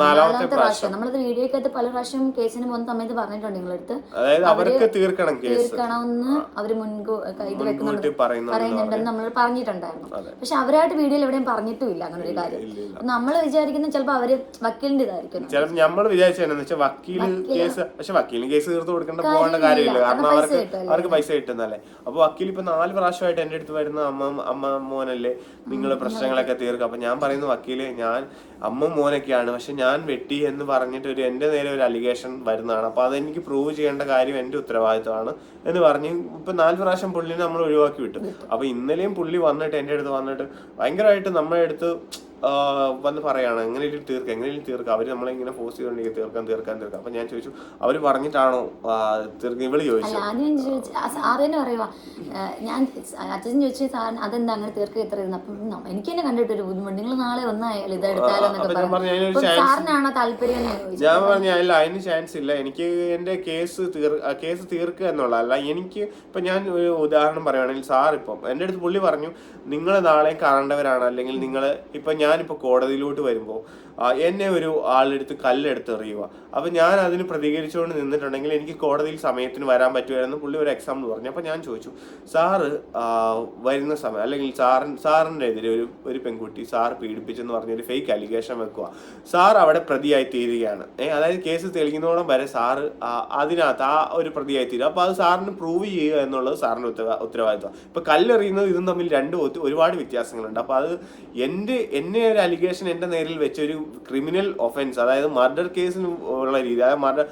Speaker 2: നാലാമത്തെ പ്രാവശ്യം. നമ്മളത് വീഡിയോക്കകത്ത് പല പ്രാവശ്യം കേസിന് പോകുന്ന സമയത്ത് പറഞ്ഞിട്ടുണ്ട് നിങ്ങളടുത്ത്.
Speaker 1: അതായത് അവർക്ക് തീർക്കണം
Speaker 2: തീർക്കണമെന്ന് അവർ മുൻകൂ ഇത് വെക്കുന്നുണ്ട് പറയുന്നുണ്ടെന്ന് നമ്മൾ പറഞ്ഞിട്ടുണ്ടായിരുന്നു. പക്ഷെ അവരായിട്ട് വീഡിയോയിൽ എവിടെയും പറഞ്ഞിട്ടുമില്ല അങ്ങനെ ഒരു കാര്യം. നമ്മൾ വിചാരിക്കുന്ന ചിലപ്പോൾ അവർ വക്കീലിന്റെ ഇതായിരിക്കും.
Speaker 1: ചിലപ്പോൾ നമ്മൾ വിചാരിച്ചതെന്നു വെച്ചാൽ വക്കീൽ കേസ് പക്ഷെ വക്കീലിന് കേസ് തീർത്ത് കൊടുക്കേണ്ട പോകേണ്ട കാര്യമില്ല. കാരണം
Speaker 2: കാരണം
Speaker 1: അവർക്ക് അവർക്ക് പൈസ കിട്ടുന്നല്ലേ അപ്പൊ വക്കീൽ ഇപ്പൊ നാല് പ്രാവശ്യമായിട്ട് എന്റെ അടുത്ത് വരുന്ന അമ്മ അമ്മ മോനല്ലേ? നിങ്ങൾ പ്രശ്നങ്ങളൊക്കെ തീർക്കും. അപ്പൊ ഞാൻ പറയുന്ന വക്കീൽ ഞാൻ അമ്മ മോനൊക്കെയാണ്. പക്ഷെ ഞാൻ വെട്ടി എന്ന് പറഞ്ഞിട്ട് ഒരു എന്റെ നേരെ ഒരു അലിഗേഷൻ വരുന്നതാണ്. അപ്പോൾ അതെനിക്ക് പ്രൂവ് ചെയ്യേണ്ട കാര്യം എന്റെ ഉത്തരവാദിത്തമാണ് എന്ന് പറഞ്ഞ് ഇപ്പം നാല് പ്രാവശ്യം പുള്ളിനെ നമ്മൾ ഒഴിവാക്കി വിട്ടു. അപ്പോൾ ഇന്നലെയും പുള്ളി വന്നിട്ട് എന്റെ അടുത്ത് വന്നിട്ട് ഭയങ്കരമായിട്ട് നമ്മുടെ അടുത്ത് വന്ന് പറയാണ് എങ്ങനെയും തീർക്കുക എങ്ങനെയും തീർക്കുക അവർ നമ്മളെ ഇങ്ങനെ ഫോഴ്സ് ചെയ്തുകൊണ്ടിരിക്കുക തീർക്കാൻ തീർക്കാൻ തീർക്കാം. അപ്പൊ ഞാൻ ചോദിച്ചു അവർ പറഞ്ഞിട്ടാണോ തീർക്കുക ഇവൾ ചോദിച്ചു.
Speaker 2: ആദ്യം ഞാൻ ചോദിച്ചു സാറേനെ പറയുവാ ഞാൻ അച്ഛൻ ചോദിച്ചു സാറിന് അതെന്താ അങ്ങനെ തീർക്കുക ഇത്ര ഇരുന്ന് അപ്പം എനിക്ക് തന്നെ കണ്ടിട്ട് ഒരു ബുദ്ധിമുട്ട്. നിങ്ങൾ നാളെ ഒന്നായാലും ഇത് എടുത്താലോ എന്നൊക്കെ
Speaker 1: ഞാൻ പറഞ്ഞു,
Speaker 2: സാറിനാണോ താല്പര്യം
Speaker 1: ഞാൻ പറഞ്ഞു അല്ല അതിന് ചാൻസ് ഇല്ല. എനിക്ക് എന്റെ കേസ് തീർ കേസ് തീർക്കുക എന്നുള്ള അല്ല എനിക്ക് ഇപ്പൊ ഞാൻ ഒരു ഉദാഹരണം പറയുകയാണെങ്കിൽ സാർ ഇപ്പം എന്റെ അടുത്ത് പുള്ളി പറഞ്ഞു നിങ്ങൾ നാളെ കാണേണ്ടവരാണ്. അല്ലെങ്കിൽ നിങ്ങൾ ഇപ്പൊ ഞാനിപ്പോ കോടതിയിലോട്ട് വരുമ്പോൾ എന്നെ ഒരു ആളെടുത്ത് കല്ലെടുത്ത് എറിയുക അപ്പൊ ഞാൻ അതിന് പ്രതികരിച്ചുകൊണ്ട് നിന്നിട്ടുണ്ടെങ്കിൽ എനിക്ക് കോടതിയിൽ സമയത്തിന് വരാൻ പറ്റുമായിരുന്നു. പുള്ളി ഒരു എക്സാമ്പിൾ പറഞ്ഞു. അപ്പൊ ഞാൻ ചോദിച്ചു സാറ് വരുന്ന സമയം അല്ലെങ്കിൽ സാറിൻ സാറിന്റെ എതിരെ ഒരു ഒരു പെൺകുട്ടി സാർ പീഡിപ്പിച്ചെന്ന് പറഞ്ഞൊരു ഫേക്ക് അലിഗേഷൻ വെക്കുക. സാർ അവിടെ പ്രതിയായി തീരുകയാണ്. അതായത് കേസ് തെളിയുന്നോളം വരെ സാറ് അതിനകത്ത് ആ ഒരു പ്രതിയായി തീരും. അപ്പോൾ അത് സാറിന് പ്രൂവ് ചെയ്യുക എന്നുള്ളത് സാറിന്റെ ഉത്തരവാ ഉത്തരവാദിത്വം. ഇപ്പൊ കല്ലെറിയുന്നത് ഇതും തമ്മിൽ രണ്ട് ഒരുപാട് വ്യത്യാസങ്ങളുണ്ട്. അപ്പോൾ അത് എന്റെ എന്നെ ഒരു അലിഗേഷൻ എന്റെ നേരിൽ വെച്ച ഒരു ക്രിമിനൽ ഒഫൻസ് അതായത് മർഡർ കേസിന് ഉള്ള രീതി അതായത് മർഡർ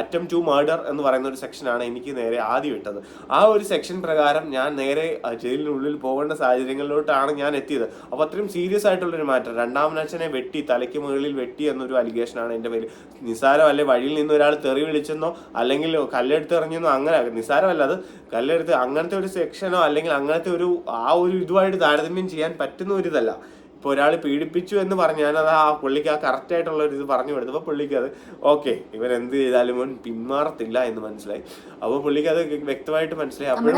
Speaker 1: അറ്റം ടു മർഡർ എന്ന് പറയുന്ന ഒരു സെക്ഷനാണ് എനിക്ക് നേരെ ആദ്യം ഇട്ടത്. ആ ഒരു സെക്ഷൻ പ്രകാരം ഞാൻ നേരെ ജയിലിനുള്ളിൽ പോകേണ്ട സാഹചര്യങ്ങളിലോട്ടാണ് ഞാൻ എത്തിയത്. അപ്പൊ അത്രയും സീരിയസ് ആയിട്ടുള്ള ഒരു മാറ്റർ രണ്ടാമനച്ഛനെ വെട്ടി തലയ്ക്ക് മുകളിൽ വെട്ടി എന്നൊരു അലിഗേഷനാണ് എന്റെ പേര് നിസ്സാരമല്ലേ വഴിയിൽ നിന്ന് ഒരാൾ തെറി വിളിച്ചെന്നോ അല്ലെങ്കിൽ കല്ലെടുത്ത് എറിഞ്ഞെന്നോ അങ്ങനെ നിസ്സാരമല്ല അത്. കല്ലെടുത്ത് അങ്ങനത്തെ ഒരു സെക്ഷനോ അല്ലെങ്കിൽ അങ്ങനത്തെ ഒരു ആ ഒരു ഇതുമായിട്ട് താരതമ്യം ചെയ്യാൻ പറ്റുന്ന ഒരു ഇതല്ല ഇപ്പൊ ഒരാൾ പീഡിപ്പിച്ചു എന്ന് പറഞ്ഞാൽ ഞാനത് ആ പുള്ളിക്ക് ആ കറക്റ്റ് ആയിട്ടുള്ള ഒരു ഇത് പറഞ്ഞു കൊടുത്തപ്പോൾ പുള്ളിക്ക് അത് ഓക്കെ ഇവൻ എന്ത് ചെയ്താലും ഇവൻ പിന്മാറത്തില്ല എന്ന് മനസ്സിലായി. അപ്പോൾ പുള്ളിക്ക് അത് വ്യക്തമായിട്ട് മനസ്സിലായി. അപ്പോഴും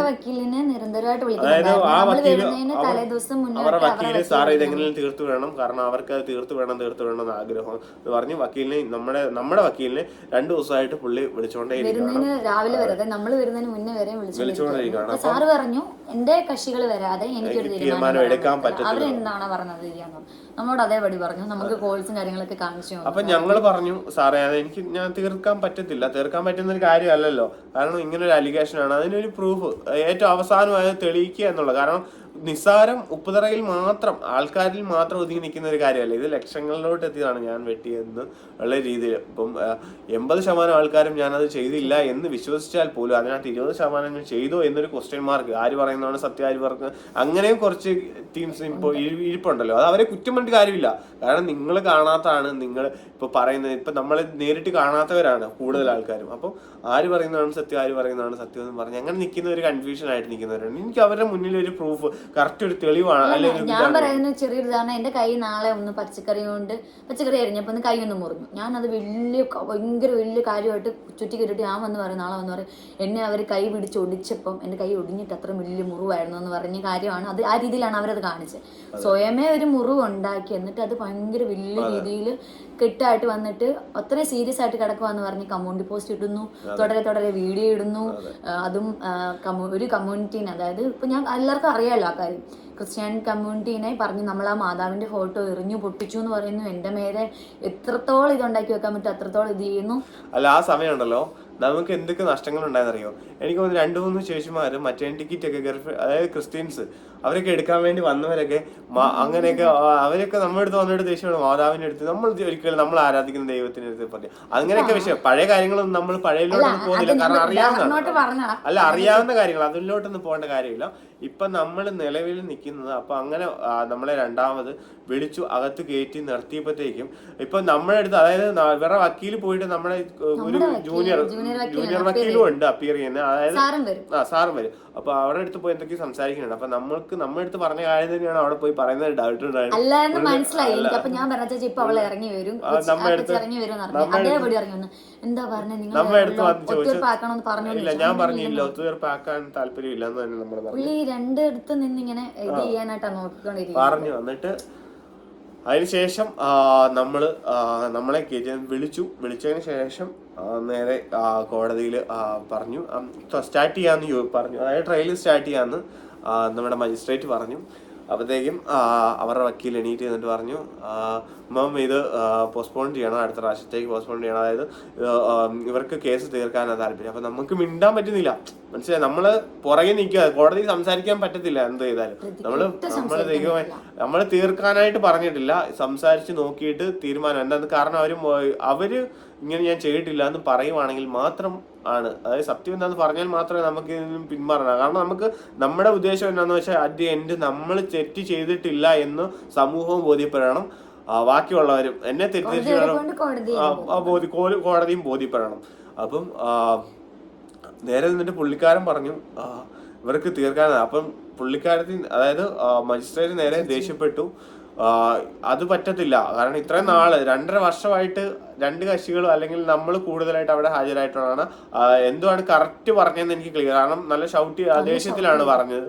Speaker 1: അതായത് ആ
Speaker 2: വക്കീൽ
Speaker 1: അവരുടെ വക്കീൽ
Speaker 2: വക്കീൽ
Speaker 1: സാർ ഇത്
Speaker 2: വിളിക്കുന്നു.
Speaker 1: എങ്ങനെയും തീർത്തു വേണം. കാരണം അവർക്ക് അത് തീർത്തു വേണം തീർത്തു വേണം എന്ന് ആഗ്രഹം. എന്ന് പറഞ്ഞ് വക്കീലിനെ നമ്മുടെ നമ്മുടെ വക്കീലിനെ രണ്ടു ദിവസമായിട്ട് പുള്ളി
Speaker 2: വിളിച്ചോണ്ടേ രാവിലെ വരെ നമ്മൾ വരുന്നതിന് മുന്നേ വരെ
Speaker 1: വിളിച്ചുകൊണ്ടിരിക്കുകയാണ്.
Speaker 2: വിളിച്ചു സാറ് പറഞ്ഞു എന്റെ കക്ഷികൾ വരാതെ എനിക്കൊരു
Speaker 1: എനിക്ക്
Speaker 2: തീരുമാനം
Speaker 1: എടുക്കാൻ പറ്റും.
Speaker 2: അവരെന്താണ് പറഞ്ഞത്? ചെയ്യാന്ന് നമ്മളോട് അതേപടി പറഞ്ഞു. നമുക്ക് കോഴ്സും കാര്യങ്ങളൊക്കെ കാണിച്ചു.
Speaker 1: അപ്പൊ ഞങ്ങൾ പറഞ്ഞു സാറേ അത് എനിക്ക് ഞാൻ തീർക്കാൻ പറ്റത്തില്ല. തീർക്കാൻ പറ്റുന്ന ഒരു കാര്യമല്ലല്ലോ. കാരണം ഇങ്ങനെ ഒരു അലിഗേഷൻ ആണ്. അതിനൊരു പ്രൂഫ് ഏറ്റവും അവസാനമായത് തെളിയിക്കുക എന്നുള്ളത്. കാരണം നിസ്സാരം ഉപ്പുതറയിൽ മാത്രം ആൾക്കാരിൽ മാത്രം ഒതുങ്ങി നിൽക്കുന്ന ഒരു കാര്യമല്ല. ഇത് ലക്ഷങ്ങളിലോട്ട് എത്തിയതാണ് ഞാൻ വെട്ടിയെന്ന് ഉള്ള രീതിയിൽ. ഇപ്പം എൺപത് ശതമാനം ആൾക്കാരും ഞാനത് ചെയ്തില്ല എന്ന് വിശ്വസിച്ചാൽ പോലും അതിനകത്ത് ഇരുപത് ശതമാനം ചെയ്തോ എന്നൊരു ക്വസ്റ്റ്യൻ മാർക്ക് ആര് പറയുന്നതാണ് സത്യം ആര് പറഞ്ഞു അങ്ങനെയും കുറച്ച് ടീംസ് ഇപ്പോൾ ഇരിപ്പുണ്ടല്ലോ. അത് അവരെ കുറ്റം പറഞ്ഞിട്ട് കാര്യമില്ല. കാരണം നിങ്ങൾ കാണാത്തതാണ് നിങ്ങൾ ഇപ്പോൾ പറയുന്നത് ഇപ്പം നമ്മൾ നേരിട്ട് കാണാത്തവരാണ് കൂടുതൽ ആൾക്കാരും. അപ്പോൾ ആര് പറയുന്നതാണ് സത്യം ആര് പറയുന്നതാണ് സത്യം എന്ന് പറഞ്ഞ് അങ്ങനെ നിൽക്കുന്ന ഒരു കൺഫ്യൂഷൻ ആയിട്ട് നിൽക്കുന്നവരാണ്. എനിക്ക് അവരുടെ മുന്നിൽ ഒരു പ്രൂഫ് കറക്റ്റ് ഒരു തെളിവാണ് അല്ലെങ്കിൽ
Speaker 2: ഞാൻ. പറയുന്ന ചെറിയൊരു ഉദാഹരണം എന്റെ കൈ നാളെ ഒന്ന് പച്ചക്കറി കൊണ്ട് പച്ചക്കറി അരിഞ്ഞപ്പോ ഒന്ന് കൈ ഒന്ന് മുറിഞ്ഞു. ഞാൻ അത് വലിയ ഭയങ്കര വലിയ കാര്യമായിട്ട് ചുറ്റി കെട്ടിട്ട് ഞാൻ വന്ന് പറയും നാളെ വന്ന് പറയും എന്നെ അവർ കൈ പിടിച്ച് ഒടിച്ചപ്പം എന്റെ കൈ ഒടിഞ്ഞിട്ട് അത്ര വലിയ മുറിവായിരുന്നു എന്ന് പറഞ്ഞ കാര്യമാണ്. അത് ആ രീതിയിലാണ് അവരത് കാണിച്ചത്. സ്വയമേ ഒരു മുറിവ് ഉണ്ടാക്കി എന്നിട്ട് അത് ഭയങ്കര വലിയ രീതിയിൽ കെട്ടായിട്ട് വന്നിട്ട് അത്രയും സീരിയസ് ആയിട്ട് കിടക്കുവാന്ന് പറഞ്ഞ് കമ്മ്യൂണിറ്റി പോസ്റ്റ് ഇടുന്നു തുടരെ തുടരെ വീഡിയോ ഇടുന്നു. അതും. ഒരു കമ്മ്യൂണിറ്റീനെ അതായത് ഇപ്പൊ ഞാൻ എല്ലാവർക്കും അറിയാലോ ആ കാര്യം. ക്രിസ്ത്യൻ കമ്മ്യൂണിറ്റീനെ പറഞ്ഞ് നമ്മൾ ആ മാതാവിന്റെ ഫോട്ടോ എറിഞ്ഞു പൊട്ടിച്ചു എന്ന് പറയുന്നു. എന്റെ മേലെ എത്രത്തോളം ഇത് ഉണ്ടാക്കി വെക്കാൻ പറ്റും അത്രത്തോളം ഇത് ചെയ്യുന്നു.
Speaker 1: അല്ല ആ സമയമുണ്ടല്ലോ. നമുക്ക് എന്തൊക്കെ നഷ്ടങ്ങൾ ഉണ്ടായെന്നറിയോ എനിക്ക് തോന്നുന്നു രണ്ടു മൂന്ന് ശേഷിമാരും മറ്റേ ടിക്കറ്റ് ഒക്കെ അതായത് ക്രിസ്ത്യൻസ് അവരൊക്കെ എടുക്കാൻ വേണ്ടി വന്നവരൊക്കെ അങ്ങനെയൊക്കെ അവരൊക്കെ നമ്മുടെ അടുത്ത് വന്നിട്ട് ദേഷ്യമാണ് മാതാവിന്റെ അടുത്ത്. നമ്മൾ ഒരിക്കലും നമ്മൾ ആരാധിക്കുന്ന ദൈവത്തിന്റെ അടുത്ത് പറഞ്ഞു. അങ്ങനെയൊക്കെ വിഷയം. പഴയ കാര്യങ്ങളൊന്നും നമ്മൾ പഴയതിലോട്ടൊന്നും പോകുന്നില്ല കാരണം
Speaker 2: നമ്മൾ പറഞ്ഞതാ.
Speaker 1: അല്ല അറിയാവുന്ന കാര്യങ്ങൾ. അതിലോട്ടൊന്നും പോകേണ്ട കാര്യമില്ല. ഇപ്പൊ നമ്മൾ നിലവിൽ നിൽക്കുന്നത് അപ്പൊ അങ്ങനെ നമ്മളെ രണ്ടാമത് വിളിച്ചു അകത്ത് കയറ്റി നിർത്തിയപ്പോഴത്തേക്കും ഇപ്പൊ നമ്മുടെ അടുത്ത് അതായത് വേറെ വക്കീൽ പോയിട്ട് നമ്മുടെ ഒരു ജൂനിയർ ജൂനിയർ വക്കീലും ഉണ്ട് അപ്പിയർ ചെയ്യുന്നത് അതായത് ആ സാറും വരും. അപ്പൊ അവരുടെ അടുത്ത് പോയി എന്തൊക്കെ സംസാരിക്കുന്നുണ്ട്. അപ്പൊ നമ്മൾക്ക് നമ്മുടെ അടുത്ത് പറഞ്ഞ കാര്യം തന്നെയാണ് അവിടെ പോയി പറയുന്നത് ഡൗട്ട് ഉണ്ടായിരുന്നു
Speaker 2: അല്ല എന്ന് മനസ്സിലായി. എനിക്ക് അപ്പൊ ഞാൻ പറഞ്ഞ ചേച്ചി ഇപ്പൊ അവളെ ഇറങ്ങി വരും. ഇറങ്ങി വരും എന്ന് പറഞ്ഞു അതേപടി ഇറങ്ങി വന്നു. എന്താ പറഞ്ഞത് നിങ്ങൾ
Speaker 1: നമ്മ എടുത്ത് വന്ന് ചോദിച്ചു.
Speaker 2: ഒത്തുതീർപ്പാക്കണമെന്ന് പറഞ്ഞു
Speaker 1: ഇല്ല ഞാൻ പറഞ്ഞില്ല. ഒത്തുതീർപ്പാക്കാൻ താല്പര്യമില്ല എന്ന് തന്നെ നമ്മൾ
Speaker 2: പുള്ളി രണ്ടിടത്ത് നിന്നിങ്ങനെ ഇത് ചെയ്യാനായിട്ടാ നോക്കിക്കൊണ്ടിരിക്കുന്നത്.
Speaker 1: പറഞ്ഞു. എന്നിട്ട് അതിനുശേഷം നമ്മൾ നമ്മൾ വിളിച്ചു. വിളിച്ചതിന് ശേഷം നേരെ കോടതിയിൽ പറഞ്ഞു. സ്റ്റാർട്ട് ചെയ്യാന്ന് പറഞ്ഞു. അതായത് ട്രയൽ സ്റ്റാർട്ട് ചെയ്യാന്ന് നമ്മുടെ മജിസ്ട്രേറ്റ് പറഞ്ഞു. അപ്പോഴത്തേക്കും അവരുടെ വക്കീൽ എണീറ്റ് എന്നിട്ട് പറഞ്ഞു മാം ഇത് പോസ്റ്റ്പോൺ ചെയ്യണം അടുത്ത പ്രാവശ്യത്തേക്ക് പോസ്റ്റ്പോൺ ചെയ്യണം. അതായത് ഇവർക്ക് കേസ് തീർക്കാനാണ് താല്പര്യം. അപ്പൊ നമുക്ക് മിണ്ടാൻ പറ്റുന്നില്ല. മനസ്സിലായി? നമ്മൾ പുറകെ നിൽക്കുക. കോടതി സംസാരിക്കാൻ പറ്റത്തില്ല എന്ത് ചെയ്താലും. നമ്മൾ നമ്മൾ നമ്മൾ തീർക്കാനായിട്ട് പറഞ്ഞിട്ടില്ല. സംസാരിച്ച് നോക്കിയിട്ട് തീരുമാനം എന്താ? കാരണം അവർ അവർ അവർ ഇങ്ങനെ ഞാൻ ചെയ്തിട്ടില്ല എന്ന് പറയുവാണെങ്കിൽ മാത്രം ആണ്. അതായത് സത്യം എന്താന്ന് പറഞ്ഞാൽ മാത്രമേ നമുക്ക് ഇതിനും പിന്മാറണം കാരണം നമുക്ക് നമ്മുടെ ഉദ്ദേശം എന്താണെന്ന് വെച്ചാൽ അറ്റ് ദി എൻഡ് നമ്മൾ തെറ്റ് ചെയ്തിട്ടില്ല എന്ന് സമൂഹവും ബോധ്യപ്പെടണം. ബാക്കിയുള്ളവരും എന്നെ തെറ്റിദ്ധരിച്ചു
Speaker 2: കോടതിയെ
Speaker 1: ബോധ്യപ്പെടണം. അപ്പം നേരെ നിന്നിട്ട് പുള്ളിക്കാരൻ പറഞ്ഞു ഇവർക്ക് തീർക്കാൻ അപ്പം പുള്ളിക്കാരത്തിൽ അതായത് മജിസ്ട്രേറ്റ് നേരെ ദേഷ്യപ്പെട്ടു. അത് പറ്റത്തില്ല. കാരണം ഇത്രയും നാൾ രണ്ടര വർഷമായിട്ട് രണ്ട് കക്ഷികളും അല്ലെങ്കിൽ നമ്മൾ കൂടുതലായിട്ട് അവിടെ ഹാജരായിട്ടാണ്. എന്തുമാണ് കറക്റ്റ് പറഞ്ഞതെന്ന് എനിക്ക് ക്ലിയർ കാരണം നല്ല ഷൗട്ട് ദേഷ്യത്തിലാണ് പറഞ്ഞത്.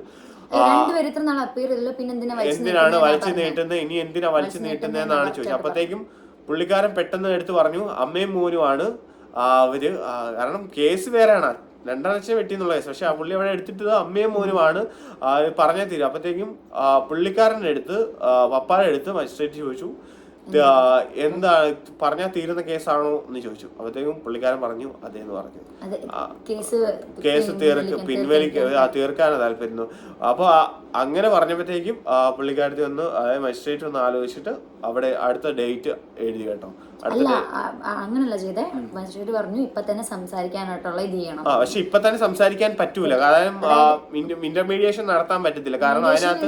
Speaker 2: നാൾ
Speaker 1: എന്തിനാണ് വലിച്ചു നീട്ടുന്നത് ഇനി എന്തിനാ വലിച്ചു നീട്ടുന്നതെന്നാണ് ചോദിച്ചത്. അപ്പത്തേക്കും പുള്ളിക്കാരൻ പെട്ടെന്ന് എടുത്തു പറഞ്ഞു അമ്മയും മോനുമാണ്. അവർ കാരണം കേസ് വേറെയാണ്. രണ്ടര ലക്ഷം വെട്ടി എന്നുള്ള കേസ്. പക്ഷെ ആ പുള്ളി അവിടെ എടുത്തിട്ടത് അമ്മയും മോനുമാണ്. പറഞ്ഞേ തീരും. അപ്പത്തേക്കും പുള്ളിക്കാരന്റെ അടുത്ത് പപ്പാരെ അടുത്ത് മജിസ്ട്രേറ്റ് ചോദിച്ചു. എന്താ പറഞ്ഞാൽ തീരുന്ന കേസാണോ എന്ന് ചോദിച്ചു. അപ്പത്തേക്കും പുള്ളിക്കാരൻ പറഞ്ഞു അതേന്ന് പറഞ്ഞു.
Speaker 2: കേസ്
Speaker 1: തീർക്ക് പിൻവലിക്ക തീർക്കാനാണ് താല്പര്യം അപ്പൊ ആ- അങ്ങനെ പറഞ്ഞപ്പോഴത്തേക്കും ആ, പുള്ളിക്കാരത്തി ഒന്ന് അതായത് മജിസ്ട്രേറ്റ് ഒന്ന് ആലോചിച്ചിട്ട് അവിടെ അടുത്ത ഡേറ്റ് എഴുതി കേട്ടോ.
Speaker 2: അല്ല അങ്ങനല്ല ചെയ്തേ. മജിസ്ട്രേറ്റ് പറഞ്ഞു ഇപ്പൊ തന്നെ സംസാരിക്കാനായിട്ടുള്ള ഇത് ചെയ്യണം.
Speaker 1: ആ പക്ഷെ ഇപ്പൊ തന്നെ സംസാരിക്കാൻ പറ്റൂല. കാരണം ഇന്റർമീഡിയേഷൻ നടത്താൻ പറ്റത്തില്ല. കാരണം അതിനകത്ത്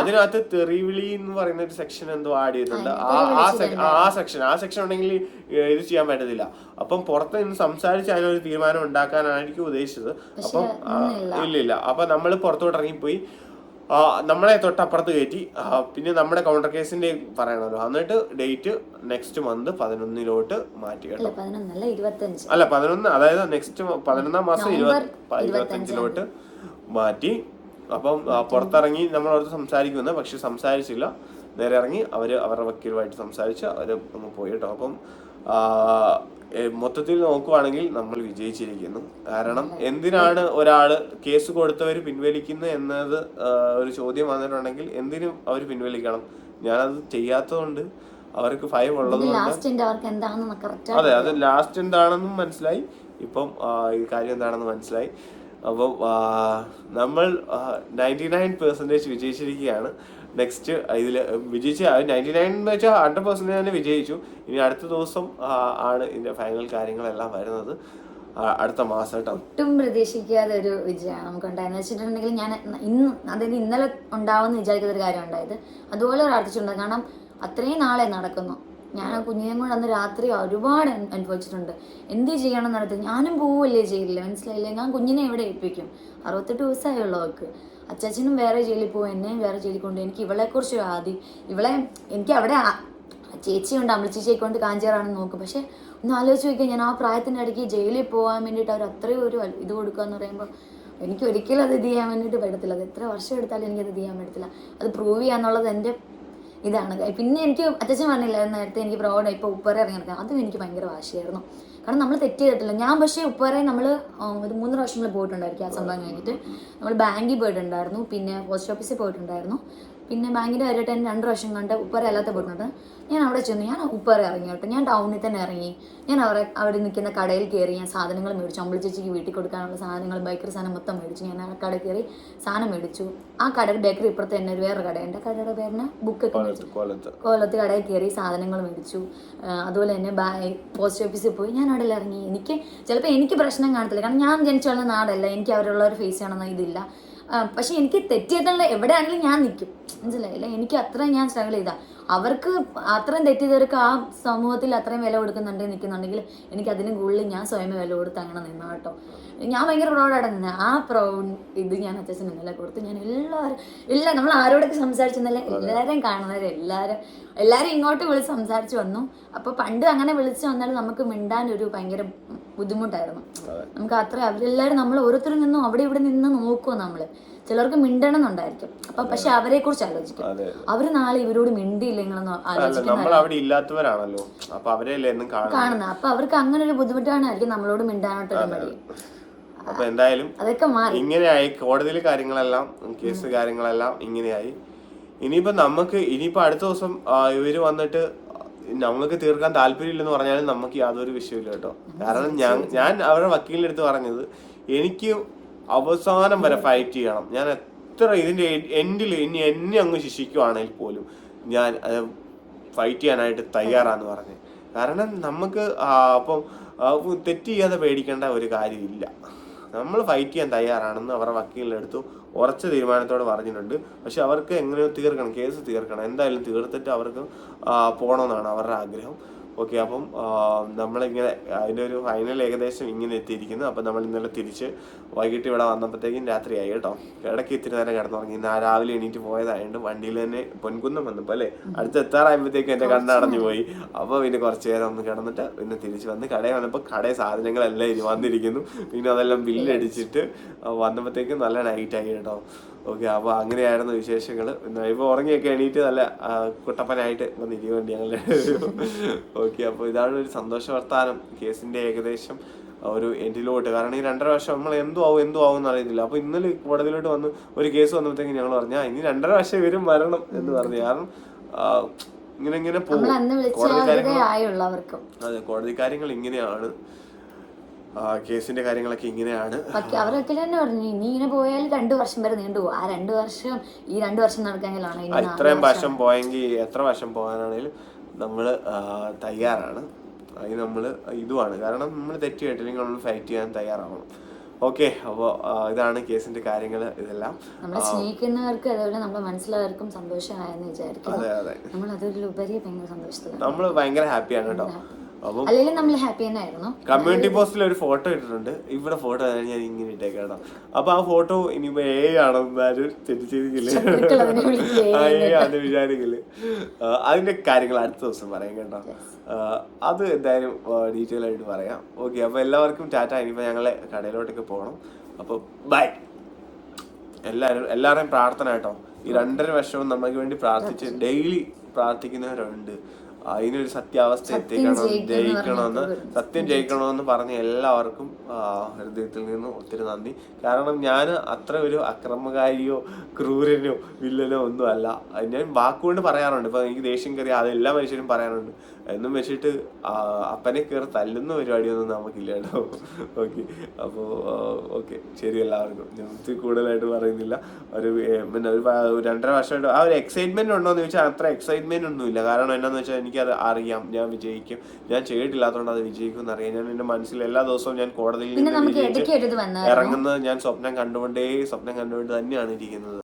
Speaker 1: അതിനകത്ത് തെറിവിളി എന്ന് പറയുന്ന ഒരു സെക്ഷൻ എന്തോ ആഡ് ചെയ്തിട്ടുണ്ട്. ആ ആ സെക്ഷൻ ആ സെക്ഷൻ ഉണ്ടെങ്കിൽ ഇത് ചെയ്യാൻ പറ്റത്തില്ല. അപ്പം പുറത്ത് നിന്ന് സംസാരിച്ച് അതിനൊരു തീരുമാനം ഉണ്ടാക്കാനായിരിക്കും ഉദ്ദേശിച്ചത്. അപ്പം ഇല്ല ഇല്ല അപ്പൊ നമ്മൾ പുറത്തോട്ട് ഇറങ്ങിപ്പോയി. നമ്മളെ തൊട്ടപ്പുറത്ത് കയറ്റി. പിന്നെ നമ്മുടെ കൗണ്ടർ കേസിന്റെ പറയണല്ലോ എന്നിട്ട് ഡേറ്റ് നെക്സ്റ്റ് മന്ത് പതിനൊന്നിലോട്ട് മാറ്റി കേട്ടോ.
Speaker 2: അല്ല
Speaker 1: പതിനൊന്ന് അതായത് നെക്സ്റ്റ് പതിനൊന്നാം മാസം ഇരുപത്തഞ്ചിലോട്ട് മാറ്റി. അപ്പം പുറത്തിറങ്ങി നമ്മളോട് സംസാരിക്കുന്നത് പക്ഷെ സംസാരിച്ചില്ല. നേരെ ഇറങ്ങി അവർ അവരുടെ വക്കീലുമായിട്ട് സംസാരിച്ച് അവർ ഒന്ന് പോയി കേട്ടോ അപ്പം മൊത്തത്തിൽ നോക്കുവാണെങ്കിൽ നമ്മൾ വിജയിച്ചിരിക്കുന്നു. കാരണം എന്തിനാണ് ഒരാൾ കേസ് കൊടുത്തവർ പിൻവലിക്കുന്നത് എന്നത് ഒരു ചോദ്യം വന്നിട്ടുണ്ടെങ്കിൽ എന്തിനും അവർ പിൻവലിക്കണം? ഞാനത് ചെയ്യാത്തതുകൊണ്ട് അവർക്ക് ഭയം ഉള്ളത് അതെ അത് ലാസ്റ്റ് എന്താണെന്നും മനസ്സിലായി. ഇപ്പം ഈ കാര്യം എന്താണെന്ന് മനസ്സിലായി. അപ്പം നമ്മൾ നയന്റി നയൻ പെർസെന്റേജ് വിജയിച്ചിരിക്കുകയാണ്. നെക്സ്റ്റ് ഇതിൽ വിജയിച്ച് നയന്റി നയൻ എന്ന് വെച്ചാൽ ഹൺഡ്രഡ് പെർസെന്റ് തന്നെ വിജയിച്ചു. ഇനി അടുത്ത ദിവസം ആണ് ഇതിന്റെ ഫൈനൽ കാര്യങ്ങളെല്ലാം വരുന്നത്. അടുത്ത മാസം
Speaker 2: ഒട്ടും പ്രതീക്ഷിക്കാതെ ഒരു വിജയമാണ് നമുക്ക് ഉണ്ടായെന്ന് വെച്ചിട്ടുണ്ടെങ്കിൽ ഞാൻ ഇന്ന് അതായത് ഇന്നലെ ഉണ്ടാവുമെന്ന് വിചാരിക്കുന്ന ഒരു കാര്യം ഉണ്ടായത്. അതുപോലെ പ്രാർത്ഥിച്ചിട്ടുണ്ട്. കാരണം അത്രയും നാളെ നടക്കുന്നു. ഞാൻ ആ കുഞ്ഞിനെയും കൊണ്ട് അന്ന് രാത്രി ഒരുപാട് അനു- അനുഭവിച്ചിട്ടുണ്ട്. എന്ത് ചെയ്യണം എന്നറിയത്തില്ല ഞാനും പോവല്ലേ ചെയ്യില്ല മനസ്സിലായില്ലേ? ഞാൻ കുഞ്ഞിനെ എവിടെ ഏൽപ്പിക്കും? അറുപത്തെട്ട് ദിവസമായുള്ളൂ അവൾക്ക്. അച്ചാച്ചനും വേറെ ജയിലിൽ പോകും എന്നെയും വേറെ ജയിലിൽ കൊണ്ട് എനിക്ക് ഇവളെക്കുറിച്ച് കുറിച്ച് ആദ്യം ഇവളെ എനിക്ക് അവിടെ ചേച്ചിയുണ്ട് അമ്മച്ചേച്ചിയെ കൊണ്ട് കാഞ്ചേറാണെന്ന് നോക്കും. പക്ഷെ ഒന്ന് ആലോചിച്ച് നോക്കിയാൽ ഞാൻ ആ പ്രായത്തിന്റെ ഇടയ്ക്ക് ജയിലിൽ പോകാൻ വേണ്ടിയിട്ട് അവർ അത്രയും ഒരു ഇത് കൊടുക്കുക എന്ന് പറയുമ്പോൾ എനിക്ക് ഒരിക്കലും അത് ഇത് ചെയ്യാൻ വേണ്ടിയിട്ട് പറ്റത്തില്ല. അത് എത്ര വർഷം എടുത്താലും എനിക്കത് ഇത് ചെയ്യാൻ പറ്റത്തില്ല. അത് പ്രൂവ് ചെയ്യാന്നുള്ളത് എന്റെ ഇതാണ്. പിന്നെ എനിക്ക് അച്ഛൻ പറഞ്ഞില്ലായിരുന്നു നേരത്തെ എനിക്ക് പ്രൗഡായി ഇപ്പോൾ ഉപ്പറ ഇറങ്ങിയിരുന്നത് അതും എനിക്ക് ഭയങ്കര വാശിയായിരുന്നു. കാരണം നമ്മൾ തെറ്റ് ചെയ്തിട്ടില്ല. ഞാൻ പക്ഷേ ഉപ്പേറെ നമ്മൾ ഒരു മൂന്ന് പ്രാവശ്യങ്ങൾ പോയിട്ടുണ്ടായിരിക്കും ആ സംഭവം കഴിഞ്ഞിട്ട്. നമ്മൾ ബാങ്കിൽ പോയിട്ടുണ്ടായിരുന്നു. പിന്നെ പോസ്റ്റ് ഓഫീസിൽ പോയിട്ടുണ്ടായിരുന്നു. പിന്നെ ബാങ്കിന്റെ കാര്യമായിട്ട് ഞാൻ രണ്ട് പ്രാവശ്യം കണ്ട് ഉപ്പറ അല്ലാത്ത പോയിട്ടുണ്ട് ഞാൻ അവിടെ ചെന്ന് ഞാൻ ഉപ്പറ ഇറങ്ങി കേട്ടോ. ഞാൻ ടൗണിൽ തന്നെ ഇറങ്ങി. ഞാൻ അവരെ അവിടെ നിൽക്കുന്ന കടയിൽ കയറി ഞാൻ സാധനങ്ങൾ മേടിച്ചു. അമ്പിളി ചേച്ചിക്ക് വീട്ടിൽ കൊടുക്കാനുള്ള സാധനങ്ങൾ ബേക്കറി സാധനം മൊത്തം മേടിച്ചു. ഞാൻ ആ കട കയറി സാധനം മേടിച്ചു. ആ കട ബേക്കറി ഇപ്പുറത്ത് തന്നെ ഒരു വേറെ കടയുണ്ട്. കടയുടെ പേരിന് ബുക്കൊക്കെ മേടിച്ചു.
Speaker 1: കൊല്ലത്ത്
Speaker 2: കൊല്ലത്ത് കടയിൽ കയറി സാധനങ്ങൾ മേടിച്ചു. അതുപോലെ തന്നെ പോസ്റ്റ് ഓഫീസിൽ പോയി ഞാൻ അവിടെ ഇറങ്ങി. എനിക്ക് ചിലപ്പോൾ എനിക്ക് പ്രശ്നം കാണത്തില്ല. കാരണം ഞാൻ ജനിച്ചു വളർന്ന നാടല്ല. എനിക്ക് അവരുള്ള ഒരു ഫേസ് കാണുന്ന ഇതില്ല. പക്ഷെ എനിക്ക് തെറ്റിയതുള്ള എവിടെയാണെങ്കിലും ഞാൻ നിൽക്കും. മനസ്സിലായില്ല എനിക്ക് അത്രയും ഞാൻ സ്ട്രഗിൾ ചെയ്താൽ അവർക്ക് അത്രയും തെറ്റിയവർക്ക് ആ സമൂഹത്തിൽ അത്രയും വില കൊടുക്കുന്നുണ്ട് നിൽക്കുന്നുണ്ടെങ്കിൽ എനിക്ക് അതിന് കൂടുതൽ ഞാൻ സ്വയം വില കൊടുത്ത് അങ്ങനെ നിന്നു കേട്ടോ. ഞാൻ ഭയങ്കര പ്രൗഡായിട്ട് നിന്ന്. ആ പ്രൗഡ് ഇത് ഞാൻ അത്യാവശ്യം വില കൊടുത്ത്. ഞാൻ എല്ലാവരും എല്ലാം നമ്മൾ ആരോടൊക്കെ സംസാരിച്ചെന്നല്ല എല്ലാവരെയും കാണുന്നവരെ എല്ലാവരും എല്ലാവരും ഇങ്ങോട്ട് വിളിച്ച് സംസാരിച്ച് വന്നു. അപ്പോൾ പണ്ട് അങ്ങനെ വിളിച്ച് വന്നാൽ നമുക്ക് മിണ്ടാൻ ഒരു ഭയങ്കര ബുദ്ധിമുട്ടായിരുന്നു. നമുക്ക് അത്ര അവരെല്ലാവരും നമ്മൾ ഓരോരുത്തരും നിന്നും അവിടെ ഇവിടെ നിന്ന് നോക്കുവോ നമ്മൾ? ചിലർക്ക് മിണ്ടണം എന്നുണ്ടായിരിക്കും അപ്പൊ പക്ഷെ അവരെ കുറിച്ച് ആലോചിക്കും. അവർ നാളെ ഇവരോട് മിണ്ടിയില്ലെങ്കിലൊന്നും
Speaker 1: അല്ല
Speaker 2: ആലോചിക്കുന്ന
Speaker 1: നമ്മൾ അവിടെ ഇല്ലാത്തവരാണല്ലോ. അപ്പൊ
Speaker 2: അവർക്ക് അങ്ങനെ ഒരു ബുദ്ധിമുട്ടാണായിരിക്കും നമ്മളോട് മിണ്ടാനായിട്ട്
Speaker 1: അപ്പൊ എന്തായാലും
Speaker 2: അതൊക്കെ മാറി.
Speaker 1: ഇങ്ങനെയായി. കോടതിയിലെ കാര്യങ്ങളെല്ലാം കേസ് കാര്യങ്ങളെല്ലാം ഇങ്ങനെയായി. ഇനിയിപ്പോ നമുക്ക് ഇനിയിപ്പോ അടുത്ത ദിവസം ഇവർ വന്നിട്ട് നമുക്ക് തീർക്കാൻ താല്പര്യമില്ലെന്ന് പറഞ്ഞാലും നമുക്ക് യാതൊരു വിഷയമില്ല കേട്ടോ. കാരണം ഞാൻ ഞാൻ അവരുടെ വക്കീലിന്റെ അടുത്ത് പറഞ്ഞത് എനിക്ക് അവസാനം വരെ ഫൈറ്റ് ചെയ്യണം. ഞാൻ എത്ര ഇതിന്റെ എൻഡിൽ ഇനി എന്നെ അങ്ങ് ശിക്ഷിക്കുവാണെങ്കിൽ പോലും ഞാൻ ഫൈറ്റ് ചെയ്യാനായിട്ട് തയ്യാറാന്ന് പറഞ്ഞു. കാരണം നമുക്ക് അപ്പം തെറ്റ് ചെയ്യാതെ പേടിക്കേണ്ട ഒരു കാര്യമില്ല. നമ്മൾ ഫൈറ്റ് ചെയ്യാൻ തയ്യാറാണെന്ന് അവരുടെ വക്കീലിന്റെ അടുത്ത് ഉറച്ച തീരുമാനത്തോടെ പറഞ്ഞിട്ടുണ്ട്. പക്ഷെ അവർക്ക് എങ്ങനെയോ തീർക്കണം കേസ് തീർക്കണം. എന്തായാലും തീർത്തിട്ട് അവർക്ക് പോകണമെന്നാണ് അവരുടെ ആഗ്രഹം. ഓക്കെ അപ്പം നമ്മളിങ്ങനെ അതിന്റെ ഒരു ഫൈനൽ ഏകദേശം ഇങ്ങനെ എത്തിയിരിക്കുന്നു. അപ്പം നമ്മൾ ഇന്നലെ തിരിച്ച് വൈകിട്ട് ഇവിടെ വന്നപ്പോഴത്തേക്കും രാത്രിയായി കേട്ടോ. ഇടയ്ക്ക് ഇത്തിരി നേരം കിടന്നുറങ്ങി. ആ രാവിലെ എണീറ്റ് പോയതായതുകൊണ്ട് വണ്ടിയിൽ തന്നെ പൊൻകുന്നം വന്നപ്പോൾ അല്ലേ? അടുത്ത് എത്താറായപ്പോഴത്തേക്കും എന്റെ കണ്ണടഞ്ഞു പോയി. അപ്പോൾ പിന്നെ കുറച്ച് നേരം ഒന്ന് കിടന്നിട്ട് പിന്നെ തിരിച്ച് വന്ന് കടയിൽ വന്നപ്പോൾ കടയിൽ സാധനങ്ങളെല്ലാം ഇനി വന്നിരിക്കുന്നു. പിന്നെ അതെല്ലാം ബില്ലടിച്ചിട്ട് വന്നപ്പോഴത്തേക്കും നല്ല നൈറ്റായി കേട്ടോ. ഓക്കെ അപ്പോൾ അങ്ങനെയായിരുന്നു വിശേഷങ്ങൾ. ഇപ്പോൾ ഉറങ്ങിയൊക്കെ എണീറ്റ് നല്ല കുട്ടപ്പനായിട്ട് വന്നിരിക്കുന്നുണ്ട് ഞങ്ങളുടെ ഓക്കെ അപ്പോൾ ഇതാണ് ഒരു സന്തോഷ വർത്താനം. കേസിന്റെ ഏകദേശം ഒരു എൻഡിലോട്ട്. കാരണം ഈ രണ്ടര വർഷം നമ്മൾ എന്തോ ആവും എന്തോ ആവും എന്ന് അറിയത്തില്ല. അപ്പോൾ ഇന്നലെ കോടതിയിലോട്ട് വന്ന് ഒരു കേസ് വന്നപ്പോഴത്തേക്ക് ഞങ്ങൾ പറഞ്ഞു "ആ, ഇനി രണ്ടര വർഷം ഇവരും വരണം എന്ന് പറഞ്ഞു. കാരണം ഇങ്ങനെ ഇങ്ങനെ പോകും കോടതി കാര്യങ്ങൾ അതെ കോടതി കാര്യങ്ങൾ ഇങ്ങനെയാണ്. കേസിന്റെ കാര്യങ്ങളൊക്കെ ഇങ്ങനെയാണ്.
Speaker 2: അവരൊക്കെ തന്നെ പറഞ്ഞു ഇനി ഇങ്ങനെ പോയാൽ രണ്ടു വർഷം വരെ നീണ്ടു പോകും. ആ രണ്ടു വർഷം ഈ രണ്ടു വർഷം നടക്കാനാണ്
Speaker 1: ഇത്രയും
Speaker 2: വർഷം.
Speaker 1: വർഷം പോയെങ്കിൽ എത്ര വർഷം പോകാനാണെങ്കിലും നമ്മൾ തയ്യാറാണ്. അതിന് നമ്മൾ ഇതുമാണ് കാരണം നമ്മൾ തെറ്റ് കേട്ടില്ലെങ്കിൽ നമ്മൾ ഫൈറ്റ് ചെയ്യാൻ തയ്യാറാവണം. ഓക്കെ അപ്പോൾ ഇതാണ് കേസിന്റെ കാര്യങ്ങൾ ഇതെല്ലാം.
Speaker 2: നമ്മളെ സ്നേഹിക്കുന്നവർക്ക് അതേപോലെ നമ്മളെ മനസ്സിലാവർക്കും സന്തോഷമായെന്ന് വിചാരിക്കും
Speaker 1: അതെ അതെ.
Speaker 2: നമ്മൾ അതിലുപരി ഭയങ്കര സന്തോഷത്തിലാണ്.
Speaker 1: നമ്മൾ ഭയങ്കര ഹാപ്പിയാണ് കേട്ടോ.
Speaker 2: അല്ലെങ്കിൽ നമ്മൾ ഹാപ്പി തന്നെ ആയിരുന്നു.
Speaker 1: കമ്മ്യൂണിറ്റി പോസ്റ്റിൽ ഒരു ഫോട്ടോ ഇട്ടിട്ടുണ്ട്. ഇവിടെ ഫോട്ടോ ഞാൻ ഇങ്ങനെ ഇട്ടേക്കാം കേട്ടോ. അപ്പൊ ആ ഫോട്ടോ ഇനിയിപ്പോ ഏ ആണെന്ന് ആരും തെറ്റിച്ചിരിക്കില്ല ഏ അത് വിചാരിക്കില്ല? അതിന്റെ കാര്യങ്ങൾ അടുത്ത ദിവസം പറയാം കേട്ടോ. അത് എന്തായാലും ഡീറ്റെയിൽ ആയിട്ട് പറയാം. ഓക്കെ അപ്പൊ എല്ലാവർക്കും ടാറ്റ. ഇനിയിപ്പോ ഞങ്ങളെ കടയിലോട്ടൊക്കെ പോകണം അപ്പൊ ബൈ എല്ലാവരും എല്ലാവരുടെയും പ്രാർത്ഥന കേട്ടോ. ഈ രണ്ടര വർഷവും നമുക്ക് വേണ്ടി പ്രാർത്ഥിച്ച് ഡെയിലി പ്രാർത്ഥിക്കുന്നവരുണ്ട്. അതിനൊരു സത്യാവസ്ഥ എത്തിക്കണം ജയിക്കണമെന്ന് സത്യം ജയിക്കണമെന്ന് പറഞ്ഞ എല്ലാവർക്കും ഹൃദയത്തിൽ നിന്ന് ഒത്തിരി നന്ദി. കാരണം ഞാൻ അത്ര ഒരു അക്രമകാരിയോ ക്രൂരനോ വില്ലനോ ഒന്നും അല്ല ഞാൻ വാക്കുകൊണ്ട് പറയാറുണ്ട്. ഇപ്പൊ എനിക്ക് ദേഷ്യം കയറി അത് എല്ലാ മനുഷ്യരും പറയാറുണ്ട്. എന്നും വെച്ചിട്ട് അപ്പനെ കയറി തല്ലുന്ന പരിപാടിയൊന്നും നമുക്കില്ല കേട്ടോ ഓക്കെ അപ്പോൾ ഓക്കെ. ശരി എല്ലാവർക്കും. ഞാൻ കൂടുതലായിട്ട് പറയുന്നില്ല. ഒരു പിന്നെ ഒരു രണ്ടര വർഷമായിട്ട് ആ ഒരു എക്സൈറ്റ്മെന്റ് ഉണ്ടോ എന്ന് ചോദിച്ചാൽ അത്ര എക്സൈറ്റ്മെന്റ് ഒന്നുമില്ല കാരണം എന്നാന്ന് വെച്ചാൽ എനിക്കത് അറിയാം. ഞാൻ വിജയിക്കും. ഞാൻ ചെയ്തിട്ടില്ലാത്തതുകൊണ്ട് അത് വിജയിക്കും എന്നറിയാം. ഞാൻ എന്റെ മനസ്സിൽ എല്ലാ ദിവസവും ഞാൻ കോടതിയിൽ ഇറങ്ങുന്നത് ഞാൻ സ്വപ്നം കണ്ടുകൊണ്ടേ സ്വപ്നം കണ്ടുകൊണ്ട് തന്നെയാണ് ഇരിക്കുന്നത്.